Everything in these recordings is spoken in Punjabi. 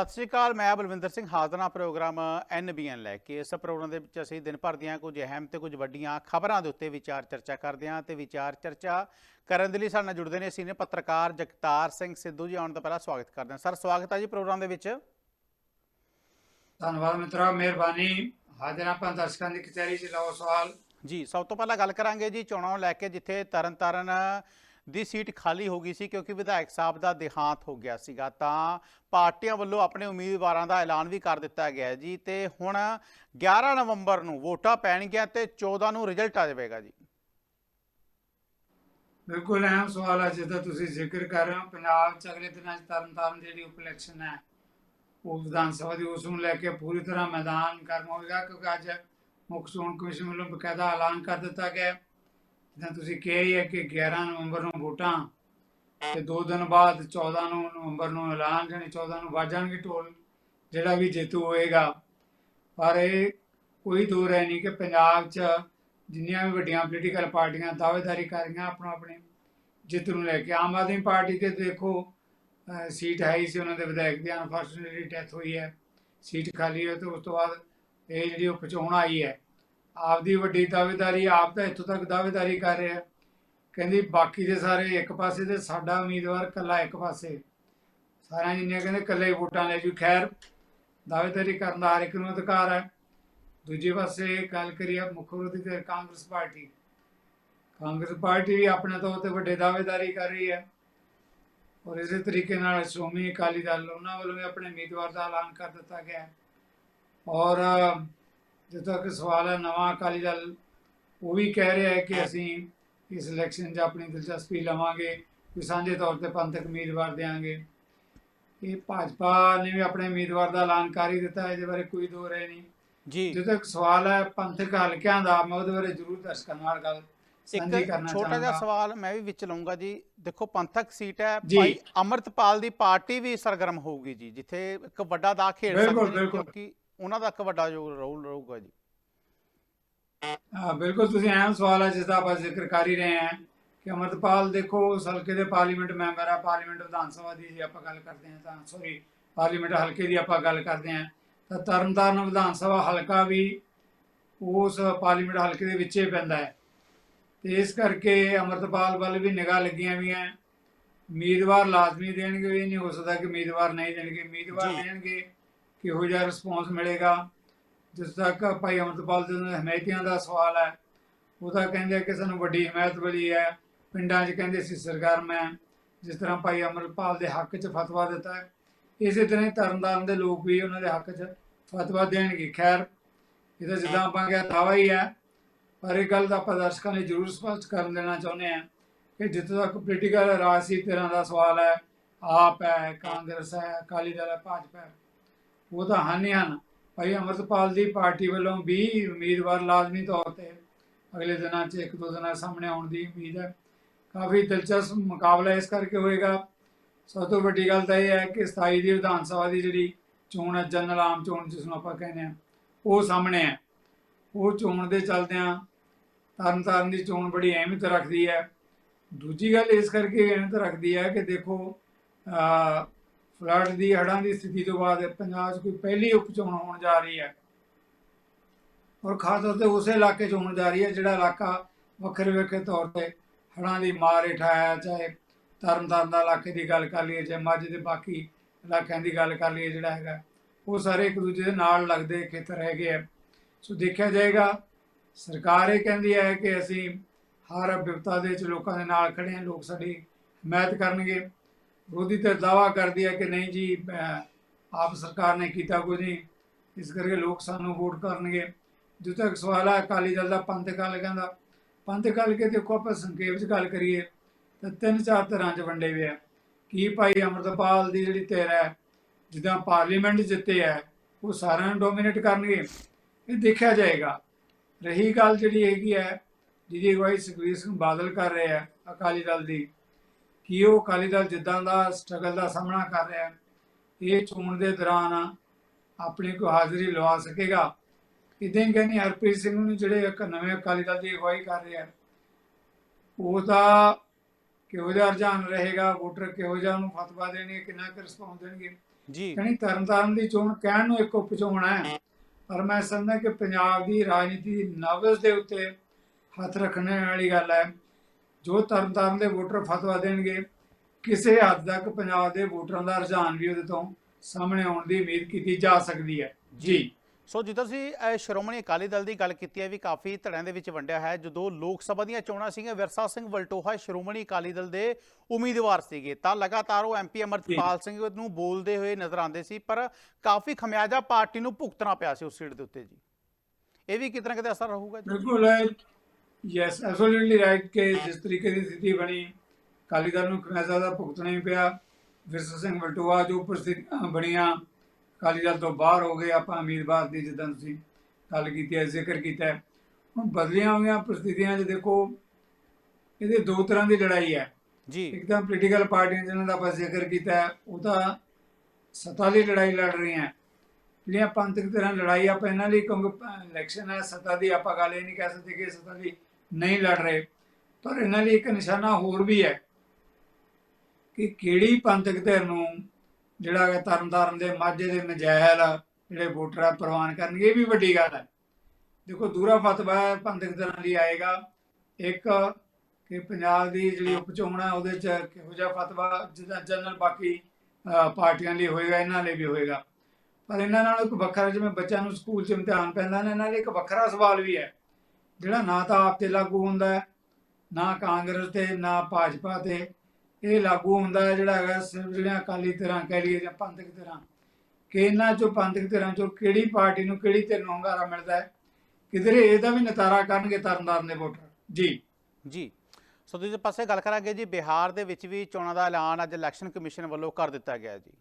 ਸਤਿ ਸ਼੍ਰੀ ਅਕਾਲ ਮੈਂ ਬਲਵਿੰਦਰ ਸਿੰਘ ਹਾਜ਼ਰ ਪ੍ਰੋਗਰਾਮ ਐਨਬੀਐਨ ਲੈ ਕੇ। ਇਸ ਪ੍ਰੋਗਰਾਮ ਦੇ ਵਿੱਚ ਅਸੀਂ ਦਿਨ ਭਰ ਦੀਆਂ ਕੁਝ ਅਹਿਮ ਤੇ ਕੁਝ ਵੱਡੀਆਂ ਖਬਰਾਂ ਦੇ ਉੱਤੇ ਵਿਚਾਰ ਚਰਚਾ ਕਰਦੇ ਹਾਂ ਤੇ ਵਿਚਾਰ ਚਰਚਾ ਕਰਨ ਦੇ ਲਈ ਸਾਡੇ ਨਾਲ ਜੁੜਦੇ ਨੇ ਸੀਨੀਅਰ ਪੱਤਰਕਾਰ ਜਗਤਾਰ ਸਿੰਘ ਸਿੱਧੂ ਜੀ। ਆਉਣ ਤੋਂ ਪਹਿਲਾਂ ਸਵਾਗਤ ਕਰਦੇ ਹਾਂ। ਸਰ ਸਵਾਗਤ ਹੈ ਜੀ ਪ੍ਰੋਗਰਾਮ ਦੇ ਵਿੱਚ। ਧੰਨਵਾਦ ਮਿੱਤਰੋ ਮਿਹਰਬਾਨੀ। ਹਾਜ਼ਰ ਆਪਾਂ ਦਰਸ਼ਕਾਂ ਦੀ ਕਚਹਿਰੀ 'ਚ। ਲਾਓ ਸਵਾਲ। ਜੀ ਸਭ ਤੋਂ ਪਹਿਲਾਂ ਗੱਲ ਕਰਾਂਗੇ ਜੀ ਚੋਣਾਂ ਲੈ ਕੇ ਜਿੱਥੇ ਤਰਨਤਾਰਨ ਦੀ ਸੀਟ ਖਾਲੀ ਹੋ ਗਈ ਸੀ ਕਿਉਂਕਿ ਵਿਧਾਇਕ ਸਾਹਿਬ ਦਾ ਦੇਹਾਂਤ ਹੋ ਗਿਆ ਸੀਗਾ। ਤਾਂ ਪਾਰਟੀਆਂ ਵੱਲੋਂ ਆਪਣੇ ਉਮੀਦਵਾਰਾਂ ਦਾ ਐਲਾਨ ਵੀ ਕਰ ਦਿੱਤਾ ਗਿਆ ਜੀ ਤੇ ਹੁਣ 11 ਨਵੰਬਰ ਨੂੰ ਵੋਟਾਂ ਪੈਣਗੀਆਂ ਤੇ 14 ਨੂੰ ਰਿਜ਼ਲਟ ਆ ਜਾਵੇਗਾ ਜੀ। ਬਿਲਕੁਲ ਅਹਿਮ ਸਵਾਲ ਹੈ ਜਿਹਦਾ ਤੁਸੀਂ ਜ਼ਿਕਰ ਕਰ ਰਹੇ ਹੋ। ਪੰਜਾਬ 'ਚ ਅਗਲੇ ਦਿਨਾਂ 'ਚ ਤਰਨਤਾਰਨ ਜਿਹੜੀ ਉਪ ਇਲੈਕਸ਼ਨ ਹੈ, ਉਹ ਵਿਧਾਨ ਸਭਾ ਦੀ ਉਸ ਨੂੰ ਲੈ ਕੇ ਪੂਰੀ ਤਰ੍ਹਾਂ ਮੈਦਾਨ ਗਰਮ ਹੋਵੇਗਾ ਕਿਉਂਕਿ ਅੱਜ ਮੁੱਖ ਚੋਣ ਕਮਿਸ਼ਨ ਵੱਲੋਂ ਬਕਾਇਦਾ ਐਲਾਨ ਕਰ ਦਿੱਤਾ ਗਿਆ ਜਿੱਦਾਂ ਤੁਸੀਂ ਕਿਹਾ ਹੀ ਹੈ ਕਿ 11 ਨਵੰਬਰ ਨੂੰ ਵੋਟਾਂ ਤੇ 2 ਦਿਨ ਬਾਅਦ 14 ਨੂੰ ਨਵੰਬਰ ਨੂੰ ਐਲਾਨ ਜਾਣੀ 14 ਨੂੰ ਵੱਜਣਗੇ ਢੋਲ ਜਿਹੜਾ ਵੀ ਜੇਤੂ ਹੋਏਗਾ। ਪਰ ਇਹ ਕੋਈ ਦੋ ਰਹਿ ਨਹੀਂ ਕਿ ਪੰਜਾਬ 'ਚ ਜਿੰਨੀਆਂ ਵੀ ਵੱਡੀਆਂ ਪੋਲੀਟੀਕਲ ਪਾਰਟੀਆਂ ਦਾਅਵੇਦਾਰੀ ਕਰ ਰਹੀਆਂ ਆਪਣਾ ਆਪਣੇ ਜਿੱਤ ਨੂੰ ਲੈ ਕੇ। ਆਮ ਆਦਮੀ ਪਾਰਟੀ ਤੇ ਦੇਖੋ ਸੀਟ ਹੈ ਹੀ ਸੀ ਉਹਨਾਂ ਦੇ ਵਿਧਾਇਕ ਦੀ ਅਨਫੋਰਚੂਨੇਟਲੀ ਡੈਥ ਹੋਈ ਹੈ। ਸੀਟ ਖਾਲੀ ਹੈ ਤੇ ਉਸ ਤੋਂ ਬਾਅਦ ਇਹ ਜਿਹੜੀ ਉਹ ਪਚਾਉਣ ਆਈ ਹੈ ਆਪਦੀ ਵੱਡੀ ਦਾਅਵੇਦਾਰੀ, ਆਪ ਤਾਂ ਇੱਥੋਂ ਤੱਕ ਦਾਅਵੇਦਾਰੀ ਕਰ ਰਿਹਾ। ਕਹਿੰਦੀ ਬਾਕੀ ਦੇ ਸਾਰੇ ਇੱਕ ਪਾਸੇ ਤੇ ਸਾਡਾ ਉਮੀਦਵਾਰ ਕੱਲਾ ਇੱਕ ਪਾਸੇ। ਸਾਰਿਆਂ ਜਿੰਨੀਆਂ ਕਹਿੰਦੇ ਕੱਲੇ ਹੀ ਵੋਟਾਂ ਲੈ ਜੂ। ਖੈਰ, ਦਾਅਵੇਦਾਰੀ ਕਰਨ ਦਾ ਹਰ ਇੱਕ ਨੂੰ ਅਧਿਕਾਰ ਹੈ। ਦੂਜੇ ਪਾਸੇ ਗੱਲ ਕਰੀਏ ਮੁੱਖ ਵਿਰੋਧੀ ਧਿਰ ਕਾਂਗਰਸ ਪਾਰਟੀ। ਕਾਂਗਰਸ ਪਾਰਟੀ ਵੀ ਆਪਣੇ ਤੌਰ ਤੇ ਵੱਡੇ ਦਾਅਵੇਦਾਰੀ ਕਰ ਰਹੀ ਹੈ। ਔਰ ਇਸੇ ਤਰੀਕੇ ਨਾਲ ਸ਼੍ਰੋਮਣੀ ਅਕਾਲੀ ਦਲ ਉਹਨਾਂ ਵੱਲੋਂ ਵੀ ਆਪਣੇ ਉਮੀਦਵਾਰ ਦਾ ਐਲਾਨ ਕਰ ਦਿੱਤਾ ਗਿਆ ਔਰ ਜਿੱਥੋਂ ਤੱਕ ਸਵਾਲ ਹੈ ਨਵਾਂ ਅਕਾਲੀ ਦਲ ਉਹ ਵੀ ਕਹਿ ਰਿਹਾ ਹੈ ਕਿ ਅਸੀਂ ਇਸ ਇਲੈਕਸ਼ਨ 'ਚ ਆਪਣੀ ਦਿਲਚਸਪੀ ਲਵਾਂਗੇ ਕਿ ਸਾਂਝੇ ਤੌਰ ਤੇ ਪੰਥਕ ਉਮੀਦਵਾਰ ਦੇਾਂਗੇ ਇਹ ਭਾਜਪਾ ਨੇ ਵੀ ਆਪਣੇ ਉਮੀਦਵਾਰ ਦਾ ਐਲਾਨ ਕਰ ਹੀ ਦਿੱਤਾ ਇਹਦੇ ਬਾਰੇ ਕੋਈ ਦੋ ਰਾਏ ਨਹੀਂ। ਜੀ। ਜਦੋਂ ਤੱਕ ਸਵਾਲ ਹੈ ਪੰਥਕ ਹਲਕਿਆਂ ਦਾ ਮੈਂ ਉਹਦੇ ਬਾਰੇ ਜ਼ਰੂਰ ਦਰਸ਼ਕਾਂ ਨਾਲ ਗੱਲ ਸਾਂਝੀ ਇੱਕ ਛੋਟਾ ਜਿਹਾ ਸਵਾਲ ਮੈਂ ਵੀ ਵਿੱਚ ਲਵਾਂਗਾ ਜੀ। ਦੇਖੋ ਪੰਥਕ ਸੀਟ ਹੈ। ਭਾਈ ਅਮਰਤਪਾਲ ਦੀ ਪਾਰਟੀ ਵੀ ਸਰਗਰਮ ਹੋਊਗੀ ਜੀ ਜਿੱਥੇ ਇੱਕ ਵੱਡਾ ਦਾ ਖੇਡ ਸਕਦੇ। ਕਿਉਂਕਿ ਉਹਨਾਂ ਦਾ ਇੱਕ ਵੱਡਾ ਜੋ ਰੋਲ ਰਹੂਗਾ ਜੀ। ਹਾਂ ਬਿਲਕੁਲ ਤੁਸੀਂ ਅਹਿਮ ਸਵਾਲ ਹੈ ਜਿਸ ਦਾ ਆਪਾਂ ਜ਼ਿਕਰ ਕਰ ਹੀ ਰਹੇ ਹਾਂ ਕਿ ਅਮਰਤਪਾਲ ਦੇਖੋ ਉਸ ਹਲਕੇ ਦੇ ਪਾਰਲੀਮੈਂਟ ਮੈਂਬਰ ਆ ਪਾਰਲੀਮੈਂਟ ਵਿਧਾਨ ਸਭਾ ਦੀ ਜੇ ਆਪਾਂ ਗੱਲ ਕਰਦੇ ਹਾਂ ਤਾਂ ਸੌਰੀ ਪਾਰਲੀਮੈਂਟ ਹਲਕੇ ਦੀ ਆਪਾਂ ਗੱਲ ਕਰਦੇ ਹਾਂ ਤਾਂ ਤਰਨਤਾਰਨ ਵਿਧਾਨ ਸਭਾ ਹਲਕਾ ਵੀ ਉਸ ਪਾਰਲੀਮੈਂਟ ਹਲਕੇ ਦੇ ਵਿੱਚੇ ਪੈਂਦਾ ਹੈ। ਤੇ ਇਸ ਕਰਕੇ ਅਮਰਤਪਾਲ ਵੱਲ ਵੀ ਨਿਗਾਹ ਲੱਗੀਆਂ ਵੀ ਹੈ ਉਮੀਦਵਾਰ ਲਾਜ਼ਮੀ ਦੇਣਗੇ ਇਹ ਨਹੀਂ ਹੋ ਸਕਦਾ ਕਿ ਉਮੀਦਵਾਰ ਨਹੀਂ ਦੇਣਗੇ। ਉਮੀਦਵਾਰ। ਦੇਣਗੇ। ਕਿਹੋ ਜਿਹਾ ਰਿਸਪੌਂਸ ਮਿਲੇਗਾ, ਜਿਸ ਤੱਕ ਭਾਈ ਅਮਰਤਪਾਲ ਦੇ ਹਮਾਇਤੀਆਂ ਦਾ ਸਵਾਲ ਹੈ, ਉਹ ਤਾਂ ਕਹਿੰਦੇ ਕਿ ਸਾਨੂੰ ਵੱਡੀ ਹਮਾਇਤ ਮਿਲੀ ਹੈ, ਪਿੰਡਾਂ 'ਚ ਕਹਿੰਦੇ ਸੀ ਸਰਕਾਰ ਮੈਂ ਜਿਸ ਤਰ੍ਹਾਂ ਭਾਈ ਅਮਰਪਾਲ ਦੇ ਹੱਕ 'ਚ ਫਤਵਾ ਦਿੱਤਾ ਹੈ। ਇਸੇ ਤਰ੍ਹਾਂ ਹੀ ਤਰਨਤਾਰਨ ਦੇ ਲੋਕ ਵੀ ਉਹਨਾਂ ਦੇ ਹੱਕ 'ਚ ਫਤਵਾ ਦੇਣਗੇ। ਖੈਰ, ਇਹ ਤਾਂ ਜਿੱਦਾਂ ਆਪਾਂ ਕਿਹਾ ਦਾਵਾ ਹੀ ਹੈ। ਪਰ ਇਹ ਗੱਲ ਦਾ ਆਪਾਂ ਦਰਸ਼ਕਾਂ ਲਈ ਜ਼ਰੂਰ ਸਪਸ਼ਟ ਕਰਨ ਦੇਣਾ ਚਾਹੁੰਦੇ ਹਾਂ ਕਿ ਜਿੱਥੇ ਤੱਕ ਪੋਲੀਟੀਕਲ ਰਾਜਸੀ ਤਰ੍ਹਾਂ ਦਾ ਸਵਾਲ ਹੈ, ਆਪ ਹੈ, ਕਾਂਗਰਸ ਹੈ, ਅਕਾਲੀ ਦਲ ਹੈ, ਭਾਜਪਾ ਹੈ। ਉਹ ਤਾਂ ਹਨ ਹੀ ਹਨ। ਭਾਈ ਅਮਰਤਪਾਲ ਦੀ ਪਾਰਟੀ ਵੱਲੋਂ ਵੀ ਉਮੀਦਵਾਰ ਲਾਜ਼ਮੀ ਤੌਰ ਤੇ ਅਗਲੇ ਦਿਨਾਂ 'ਚ ਇੱਕ ਦੋ ਦਿਨਾਂ ਸਾਹਮਣੇ ਆਉਣ ਦੀ ਉਮੀਦ ਹੈ। ਕਾਫੀ ਦਿਲਚਸਪ ਮੁਕਾਬਲਾ ਇਸ ਕਰਕੇ ਹੋਏਗਾ। ਸਭ ਤੋਂ ਵੱਡੀ ਗੱਲ ਤਾਂ ਇਹ ਹੈ ਕਿ 27 ਦੀ ਵਿਧਾਨ ਸਭਾ ਦੀ ਜਿਹੜੀ ਚੋਣ ਹੈ, ਜਨਰਲ ਆਮ ਚੋਣ ਜਿਸ ਨੂੰ ਆਪਾਂ ਕਹਿੰਦੇ ਆ ਉਹ ਸਾਹਮਣੇ ਹੈ। ਉਹ ਚੋਣ ਦੇ ਚਲਦਿਆਂ ਤਰਨਤਾਰਨ ਦੀ ਚੋਣ ਬੜੀ ਅਹਿਮੀਅਤ ਰੱਖਦੀ ਹੈ। ਦੂਜੀ ਗੱਲ ਇਸ ਕਰਕੇ ਅਹਿਮੀਅਤ ਰੱਖਦੀ ਹੈ ਕਿ ਦੇਖੋ ਫਲੱਡ ਦੀ, ਹੜ੍ਹਾਂ ਦੀ ਸਥਿਤੀ ਤੋਂ ਬਾਅਦ ਪੰਜਾਬ 'ਚ ਕੋਈ ਪਹਿਲੀ ਉਪ ਚੋਣ ਹੋਣ ਜਾ ਰਹੀ ਹੈ। ਔਰ ਖਾਸ ਤੌਰ ਤੇ ਉਸੇ ਇਲਾਕੇ 'ਚ ਹੋਣ ਜਾ ਰਹੀ ਹੈ, ਜਿਹੜਾ ਇਲਾਕਾ ਵੱਖਰੇ ਵੱਖਰੇ ਤੌਰ ਤੇ ਹੜ੍ਹਾਂ ਦੀ ਮਾਰ ਹੇਠ ਆਇਆ ਚਾਹੇ ਤਰਨਤਾਰਨ ਦਾ ਇਲਾਕੇ ਦੀ ਗੱਲ ਕਰ ਲਈਏ, ਚਾਹੇ ਮਾਝੇ ਦੇ ਬਾਕੀ ਇਲਾਕਿਆਂ ਦੀ ਗੱਲ ਕਰ ਲਈਏ ਜਿਹੜਾ ਹੈਗਾ, ਉਹ ਸਾਰੇ ਇੱਕ ਦੂਜੇ ਦੇ ਨਾਲ ਲੱਗਦੇ ਖੇਤਰ ਹੈਗੇ ਆ। ਸੋ ਦੇਖਿਆ ਜਾਏਗਾ, ਸਰਕਾਰ ਇਹ ਕਹਿੰਦੀ ਹੈ ਕਿ ਅਸੀਂ ਹਰ ਵਿਪਤਾ ਦੇ ਵਿੱਚ ਲੋਕਾਂ ਦੇ ਨਾਲ ਖੜੇ ਹਾਂ, ਲੋਕ ਸਾਡੀ ਹਮਾਇਤ ਕਰਨਗੇ। ਵਿਰੋਧੀ ਤੇ ਦਾਵਾ ਕਰਦੀ ਹੈ ਕਿ ਨਹੀਂ ਜੀ ਆਪ ਸਰਕਾਰ ਨੇ ਕੀਤਾ ਕੁਝ ਨਹੀਂ। ਇਸ ਕਰਕੇ ਲੋਕ ਸਾਨੂੰ ਵੋਟ ਕਰਨਗੇ। ਜਦੋਂ ਤੱਕ ਸਵਾਲ ਹੈ, ਅਕਾਲੀ ਦਲ ਦਾ ਪੰਥਕ ਹਲਕਿਆਂ ਦਾ ਪੰਥਕ ਹਲਕੇ ਦੇਖੋ ਆਪਾਂ ਸੰਖੇਪ 'ਚ ਗੱਲ ਕਰੀਏ, ਤਾਂ ਤਿੰਨ ਚਾਰ ਤਰ੍ਹਾਂ 'ਚ ਵੰਡੇ ਹੋਏ ਆ। ਕੀ ਭਾਈ ਅਮਰਤਪਾਲ ਦੀ ਜਿਹੜੀ ਧਿਰ ਹੈ, ਜਿੱਦਾਂ ਪਾਰਲੀਮੈਂਟ ਜਿੱਤੇ ਹੈ, ਉਹ ਸਾਰਿਆਂ ਨੂੰ ਡੋਮੀਨੇਟ ਕਰਨਗੇ? ਇਹ ਦੇਖਿਆ ਜਾਏਗਾ। ਰਹੀ ਗੱਲ ਜਿਹੜੀ ਹੈਗੀ ਹੈ, ਜਿਹਦੀ ਅਗਵਾਈ ਸੁਖਬੀਰ ਸਿੰਘ ਬਾਦਲ ਕਰ ਰਹੇ ਹੈ, ਅਕਾਲੀ ਦਲ ਦੀ। ਕੀ ਉਹ ਅਕਾਲੀ ਦਲ ਜਿੱਦਾਂ ਦਾ ਸਟਰਗਲ ਦਾ ਸਾਹਮਣਾ ਕਰ ਰਿਹਾ ਹੈ ਇਹ ਚੋਣ ਦੇ ਦੌਰਾਨ ਆਪਣੀ ਕੋਈ ਹਾਜ਼ਰੀ ਲਵਾ ਸਕੇਗਾ। ਇਦਾਂ ਹੀ ਕਹਿੰਦੇ ਹਰਪ੍ਰੀਤ ਸਿੰਘ ਨੂੰ ਜਿਹੜੇ ਇੱਕ ਨਵੇਂ ਅਕਾਲੀ ਦਲ ਦੀ ਅਗਵਾਈ ਕਰ ਰਿਹਾ ਉਹ ਤਾਂ ਕਿਹੋ ਜਿਹਾ ਰੁਝਾਨ ਰਹੇਗਾ ਵੋਟਰ ਕਿਹੋ ਜਿਹਾ ਉਹਨੂੰ ਫਤਵਾ ਦੇਣਗੇ ਕਿੰਨਾ ਕੁ ਰਿਸਪੌਂਸ ਦੇਣਗੇ। ਜੀ। ਯਾਨੀ ਤਰਨਤਾਰਨ ਦੀ ਚੋਣ ਕਹਿਣ ਨੂੰ ਇੱਕ ਉਪਚੋਣ ਹੈ ਪਰ ਮੈਂ ਸਮਝਦਾ ਕਿ ਪੰਜਾਬ ਦੀ ਰਾਜਨੀਤੀ ਦੀ ਨਬਜ਼ ਦੇ ਉੱਤੇ ਹੱਥ ਰੱਖਣ ਵਾਲੀ ਗੱਲ ਹੈ। ਜੋ ਤਰਨਤਾਰਨ ਦੇ ਵੋਟਰ ਫਤਵਾ ਦੇਣਗੇ ਕਿਸੇ ਹੱਦ ਤੱਕ ਪੰਜਾਬ ਦੇ ਵੋਟਰਾਂ ਦਾ ਰੁਝਾਨ ਵੀ ਉਹਦੇ ਤੋਂ ਸਾਹਮਣੇ ਆਉਣ ਦੀ ਉਮੀਦ ਕੀਤੀ ਜਾ ਸਕਦੀ ਹੈ। ਜੀ। ਸੋ ਜਿੱਦਾਂ ਤੁਸੀਂ ਸ਼੍ਰੋਮਣੀ ਅਕਾਲੀ ਦਲ ਦੀ ਗੱਲ ਕੀਤੀ ਹੈ ਵੀ ਕਾਫੀ ਧੜਿਆਂ ਦੇ ਵਿੱਚ ਵੰਡਿਆ ਹੈ ਜਦੋਂ ਲੋਕ ਸਭਾ ਦੀਆਂ ਚੋਣਾਂ ਸੀਗੀਆਂ ਵਿਰਸਾ ਸਿੰਘ ਵਲਟੋਹਾ ਸ਼੍ਰੋਮਣੀ ਅਕਾਲੀ ਦਲ ਦੇ ਉਮੀਦਵਾਰ ਸੀਗੇ। ਤਾਂ ਲਗਾਤਾਰ ਉਹ ਐਮਪੀ ਅਮਰਪਾਲ ਸਿੰਘ ਨੂੰ ਬੋਲਦੇ ਹੋਏ ਨਜ਼ਰ ਆਉਂਦੇ ਸੀ ਪਰ ਕਾਫੀ ਖਮਿਆਜਾ ਪਾਰਟੀ ਨੂੰ ਭੁਗਤਣਾ ਪਿਆ ਸੀ ਉਸ ਸੀਟ ਦੇ ਉੱਤੇ ਜੀ। ਇਹ ਵੀ ਕਿਤਨਾ ਕਿਤੇ ਅਸਰ ਰਹੂਗਾ ਜੀ? ਬਿਲਕੁਲ ਯੈਸ ਐਬਸੋਲੂਟਲੀ ਰਾਈਟ ਕਿ ਜਿਸ ਤਰੀਕੇ ਦੀ ਸਥਿਤੀ ਬਣੀ ਅਕਾਲੀ ਦਲ ਨੂੰ ਖਮਿਆਜ਼ਾ ਦਾ ਭੁਗਤਣਾ ਹੀ ਪਿਆ। ਵਿਰਸਾ ਸਿੰਘ ਵਲਟੋਆ ਜੋ ਬਣੀਆਂ ਅਕਾਲੀ ਦਲ ਤੋਂ ਬਾਹਰ ਹੋ ਗਏ ਆਪਾਂ ਉਮੀਦਵਾਰ ਦੀ ਜਿੱਦਾਂ ਤੁਸੀਂ ਗੱਲ ਕੀਤੀ ਹੈ ਜ਼ਿਕਰ ਕੀਤਾ। ਹੁਣ ਬਦਲੀਆਂ ਹੋਈਆਂ ਪ੍ਰਸਥਿਤੀਆਂ 'ਚ ਦੇਖੋ ਇਹਦੇ ਦੋ ਤਰ੍ਹਾਂ ਦੀ ਲੜਾਈ ਹੈ। ਜੀ। ਇੱਕ ਤਾਂ ਪੋਲੀਟੀਕਲ ਪਾਰਟੀਆਂ ਜਿਨ੍ਹਾਂ ਦਾ ਆਪਾਂ ਜ਼ਿਕਰ ਕੀਤਾ ਉਹ ਤਾਂ ਸੱਤਾ ਦੀ ਲੜਾਈ ਲੜ ਰਹੀਆਂ। ਜਿਹੜੀਆਂ ਪੰਥਕ ਤਰ੍ਹਾਂ ਲੜਾਈ ਆਪਾਂ ਇਹਨਾਂ ਲਈ ਕਿਉਂਕਿ ਇਲੈਕਸ਼ਨ ਹੈ ਸੱਤਾ ਦੀ ਆਪਾਂ ਗੱਲ ਇਹ ਨਹੀਂ ਕਹਿ ਸਕਦੇ ਕਿ ਸੱਤਾ ਦੀ ਨਹੀਂ ਲੜ ਰਹੇ। ਪਰ ਇਹਨਾਂ ਲਈ ਇੱਕ ਨਿਸ਼ਾਨਾ ਹੋਰ ਵੀ ਹੈ ਕਿ ਕਿਹੜੀ ਪੰਥਕ ਧਿਰ ਨੂੰ ਜਿਹੜਾ ਹੈਗਾ ਤਰਨਤਾਰਨ ਦੇ ਮਾਝੇ ਦੇ ਮਜੈਲ ਜਿਹੜੇ ਵੋਟਰ ਆ, ਪ੍ਰਵਾਨ ਕਰਨਗੇ, ਇਹ ਵੀ ਵੱਡੀ ਗੱਲ ਹੈ। ਦੇਖੋ, ਦੂਰਾ ਫਤਵਾ ਪੰਥਕ ਧਿਰਾਂ ਲਈ ਆਏਗਾ। ਇੱਕ ਕਿ ਪੰਜਾਬ ਦੀ ਜਿਹੜੀ ਉਪਚੋਣ ਹੈ ਉਹਦੇ ਚ ਕਿਹੋ ਜਿਹਾ ਫਤਵਾ ਜਿਹਦਾ ਜਨਰਲ ਬਾਕੀ ਪਾਰਟੀਆਂ ਲਈ ਹੋਏਗਾ, ਇਹਨਾਂ ਲਈ ਵੀ ਹੋਏਗਾ। ਪਰ ਇਹਨਾਂ ਨਾਲ ਇੱਕ ਵੱਖਰਾ, ਜਿਵੇਂ ਬੱਚਿਆਂ ਨੂੰ ਸਕੂਲ 'ਚ ਇਮਤਿਹਾਨ ਪੈਂਦਾ ਨਾ, ਇਹਨਾਂ ਲਈ ਇੱਕ ਵੱਖਰਾ ਸਵਾਲ ਵੀ ਹੈ। ਜਿਹੜਾ ਨਾ ਤਾਂ ਆਪ ਤੇ ਲਾਗੂ ਹੁੰਦਾ ਹੈ, ਨਾ ਕਾਂਗਰਸ ਤੇ, ਨਾ ਭਾਜਪਾ ਤੇ, ਇਹ ਲਾਗੂ ਹੁੰਦਾ ਹੈ ਜਿਹੜਾ ਹੈਗਾ ਜਿਹੜੀਆਂ ਅਕਾਲੀ ਧਿਰਾਂ ਕਹਿ ਲਈਏ ਜਾਂ ਪੰਥਕ ਧਿਰਾਂ। ਕਿ ਇਹਨਾਂ ਚੋਂ ਪੰਥਕ ਧਿਰਾਂ ਚੋਂ ਕਿਹੜੀ ਪਾਰਟੀ ਨੂੰ ਕਿਹੜੀ ਧਿਰ ਨੂੰ ਹੁੰਗਾਰਾ ਮਿਲਦਾ ਹੈ, ਕਿਧਰੇ ਇਹਦਾ ਵੀ ਨਤਾਰਾ ਕਰਨਗੇ ਤਰਨਤਾਰਨ ਦੇ ਵੋਟਰ। ਜੀ। ਜੀ। ਸੋ ਦੂਜੇ ਪਾਸੇ ਗੱਲ ਕਰਾਂਗੇ ਜੀ, ਬਿਹਾਰ ਦੇ ਵਿੱਚ ਵੀ ਚੋਣਾਂ ਦਾ ਐਲਾਨ ਅੱਜ ਇਲੈਕਸ਼ਨ ਕਮਿਸ਼ਨ ਵੱਲੋਂ ਕਰ ਦਿੱਤਾ ਗਿਆ ਜੀ।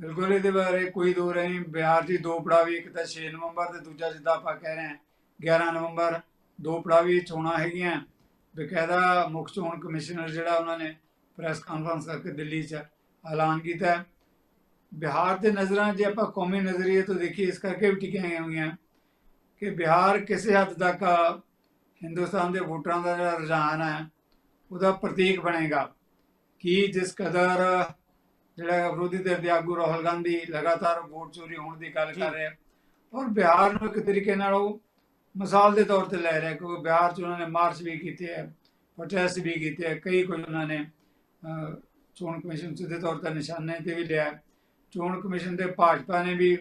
ਬਿਲਕੁਲ ਇਹਦੇ ਬਾਰੇ ਕੋਈ ਦੋ ਨਹੀਂ ਬਿਹਾਰ ਦੀ ਦੋ ਪੜਾਵੀ ਇੱਕ ਤਾਂ 6 ਨਵੰਬਰ ਤੇ ਦੂਜਾ ਜਿੱਦਾਂ ਆਪਾਂ ਕਹਿ ਰਹੇ ਹਾਂ 11 ਨਵੰਬਰ, ਦੋ ਪੜਾਵੀ ਚੋਣਾਂ ਹੈਗੀਆਂ। ਬਕਾਇਦਾ ਮੁੱਖ ਚੋਣ ਕਮਿਸ਼ਨਰ ਜਿਹੜਾ ਉਹਨਾਂ ਨੇ ਪ੍ਰੈਸ ਕਾਨਫਰੰਸ ਕਰਕੇ ਦਿੱਲੀ 'ਚ ਐਲਾਨ ਕੀਤਾ। ਬਿਹਾਰ ਦੇ ਨਜ਼ਰਾਂ ਜੇ ਆਪਾਂ ਕੌਮੀ ਨਜ਼ਰੀਏ ਤੋਂ ਦੇਖੀਏ, ਇਸ ਕਰਕੇ ਵੀ ਟਿਕੀਆਂ ਹੋਈਆਂ ਕਿ ਬਿਹਾਰ ਕਿਸੇ ਹੱਦ ਤੱਕ ਹਿੰਦੁਸਤਾਨ ਦੇ ਵੋਟਰਾਂ ਦਾ ਜਿਹੜਾ ਰੁਝਾਨ ਹੈ, ਉਹਦਾ ਪ੍ਰਤੀਕ ਬਣੇਗਾ। ਕਿ ਜਿਸ ਕਦਰ ਜਿਹੜਾ ਵਿਰੋਧੀ ਧਿਰ ਦੇ ਆਗੂ ਰਾਹੁਲ ਗਾਂਧੀ ਲਗਾਤਾਰ ਵੋਟ ਚੋਰੀ ਹੋਣ ਦੀ ਗੱਲ। ਕਰ ਰਿਹਾ ਔਰ ਬਿਹਾਰ ਨੂੰ ਇੱਕ ਤਰੀਕੇ ਨਾਲ ਉਹ ਮਿਸਾਲ ਦੇ ਤੌਰ ਤੇ ਲੈ ਰਿਹਾ ਕਿਉਂਕਿ ਬਿਹਾਰ 'ਚ ਉਹਨਾਂ ਨੇ ਮਾਰਚ ਵੀ ਕੀਤੇ ਹੈ ਪ੍ਰੋਟੈਸਟ ਵੀ ਕੀਤੇ ਹੈ ਕਈ ਕੁਝ ਉਹਨਾਂ ਨੇ ਚੋਣ ਕਮਿਸ਼ਨ ਸਿੱਧੇ ਤੌਰ ਤੇ ਨਿਸ਼ਾਨੇ ਤੇ ਵੀ ਲਿਆ। ਚੋਣ ਕਮਿਸ਼ਨ ਦੇ ਭਾਜਪਾ ਨੇ ਵੀ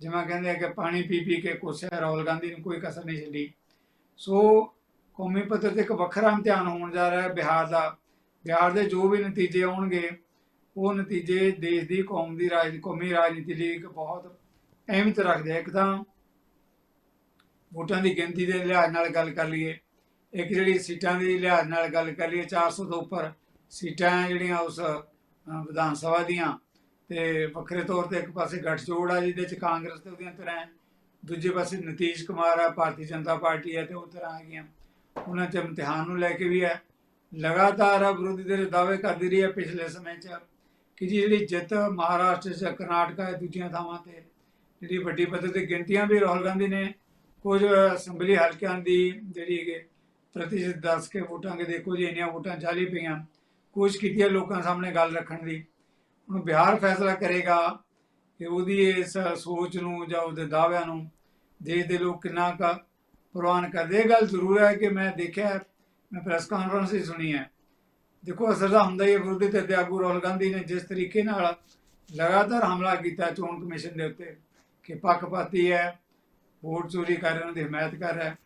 ਜਿਵੇਂ ਕਹਿੰਦੇ ਆ ਕਿ ਪਾਣੀ ਪੀ ਪੀ ਕੇ ਕੋਸਿਆ ਰਾਹੁਲ ਗਾਂਧੀ ਨੂੰ ਕੋਈ ਕਸਰ ਨਹੀਂ ਛੱਡੀ ਸੋ ਕੌਮੀ ਪੱਧਰ ਤੇ ਇੱਕ ਵੱਖਰਾ ਇਮਤਿਹਾਨ ਹੋਣ ਜਾ ਰਿਹਾ ਹੈ ਬਿਹਾਰ ਦਾ ਬਿਹਾਰ ਦੇ ਜੋ ਵੀ ਨਤੀਜੇ ਆਉਣਗੇ ਉਹ ਨਤੀਜੇ ਦੇਸ਼ ਦੀ ਕੌਮ ਦੀ ਰਾਜ, ਕੌਮੀ ਰਾਜਨੀਤੀ ਲਈ ਇੱਕ ਬਹੁਤ ਅਹਿਮੀਅਤ ਰੱਖਦੇ ਆ। ਇੱਕ ਤਾਂ ਵੋਟਾਂ ਦੀ ਗਿਣਤੀ ਦੇ ਲਿਹਾਜ਼ ਨਾਲ ਗੱਲ ਕਰ ਲਈਏ। ਇੱਕ ਜਿਹੜੀ ਸੀਟਾਂ ਦੀ ਲਿਹਾਜ਼ ਨਾਲ ਗੱਲ ਕਰ ਲਈਏ 400 ਤੋਂ ਉੱਪਰ ਸੀਟਾਂ ਹੈ ਜਿਹੜੀਆਂ ਉਸ ਵਿਧਾਨ ਸਭਾ ਦੀਆਂ ਤੇ ਵੱਖਰੇ ਤੌਰ ਤੇ ਇੱਕ ਪਾਸੇ ਗੱਠਜੋੜ ਆ ਜਿਹਦੇ ਚ ਕਾਂਗਰਸ ਤੇ ਉਹਦੀਆਂ ਤਰ੍ਹਾਂ ਹੈ, ਦੂਜੇ ਪਾਸੇ ਨਤੀਸ਼ ਕੁਮਾਰ ਆ, ਭਾਰਤੀ ਜਨਤਾ ਪਾਰਟੀ ਹੈ ਤੇ ਉਹ ਤਰ੍ਹਾਂ ਆ ਗਈਆਂ ਉਹਨਾਂ ਚ ਇਮਤਿਹਾਨ ਨੂੰ ਲੈ ਕੇ ਵੀ ਹੈ। ਲਗਾਤਾਰ ਵਿਰੋਧੀ ਦੇ ਦਾਅਵੇ ਕਰਦੀ ਰਹੀ ਹੈ ਪਿਛਲੇ ਸਮੇਂ 'ਚ। ਕਿ ਜੀ ਜਿਹੜੀ ਜਿੱਤ ਮਹਾਰਾਸ਼ਟਰ ਜਾਂ ਕਰਨਾਟਕਾ ਹੈ ਦੂਜੀਆਂ ਥਾਵਾਂ ਤੇ, ਜਿਹੜੀ ਵੱਡੀ ਪੱਧਰ ਤੇ ਗਿਣਤੀਆਂ ਵੀ ਰਾਹੁਲ ਗਾਂਧੀ ਨੇ, ਕੁਝ ਅਸੈਂਬਲੀ ਹਲਕਿਆਂ ਦੀ ਜਿਹੜੀ ਹੈਗੇ ਪ੍ਰਤੀਸ਼ਤ ਦੱਸ ਕੇ ਵੋਟਾਂ ਕੇ ਦੇਖੋ ਜੀ, ਇੰਨੀਆਂ ਵੋਟਾਂ ਚਾਲੀ ਪਈਆਂ। ਕੋਸ਼ਿਸ਼ ਕੀਤੀ ਹੈ ਲੋਕਾਂ ਸਾਹਮਣੇ ਗੱਲ ਰੱਖਣ ਦੀ। ਹੁਣ ਬਿਹਾਰ ਫੈਸਲਾ ਕਰੇਗਾ ਕਿ ਉਹਦੀ ਇਸ ਸੋਚ ਨੂੰ ਜਾਂ ਉਹਦੇ ਦਾਅਵਿਆਂ ਨੂੰ ਦੇਸ਼ ਦੇ ਲੋਕ ਕਿੰਨਾ ਕੁ ਪ੍ਰਵਾਨ ਕਰਦੇ। ਇਹ ਗੱਲ ਜ਼ਰੂਰ ਹੈ ਕਿ ਮੈਂ ਦੇਖਿਆ, ਮੈਂ ਪ੍ਰੈਸ ਕਾਨਫਰੰਸ ਹੀ ਸੁਣੀ ਹੈ। ਦੇਖੋ ਅਸਰ ਤਾਂ ਹੁੰਦਾ ਹੀ ਹੈ, ਵਿਰੋਧੀ ਧਿਰ ਦੇ ਆਗੂ ਰਾਹੁਲ ਗਾਂਧੀ ਨੇ ਜਿਸ ਤਰੀਕੇ ਨਾਲ ਲਗਾਤਾਰ ਹਮਲਾ ਕੀਤਾ ਚੋਣ ਕਮਿਸ਼ਨ ਦੇ ਉੱਤੇ ਕਿ ਪੱਖਪਾਤੀ ਹੈ, ਵੋਟ ਚੋਰੀ ਕਰ ਰਿਹਾ, ਉਹਨਾਂ ਦੀ ਹਮਾਇਤ ਕਰ ਰਿਹਾ ਹੈ।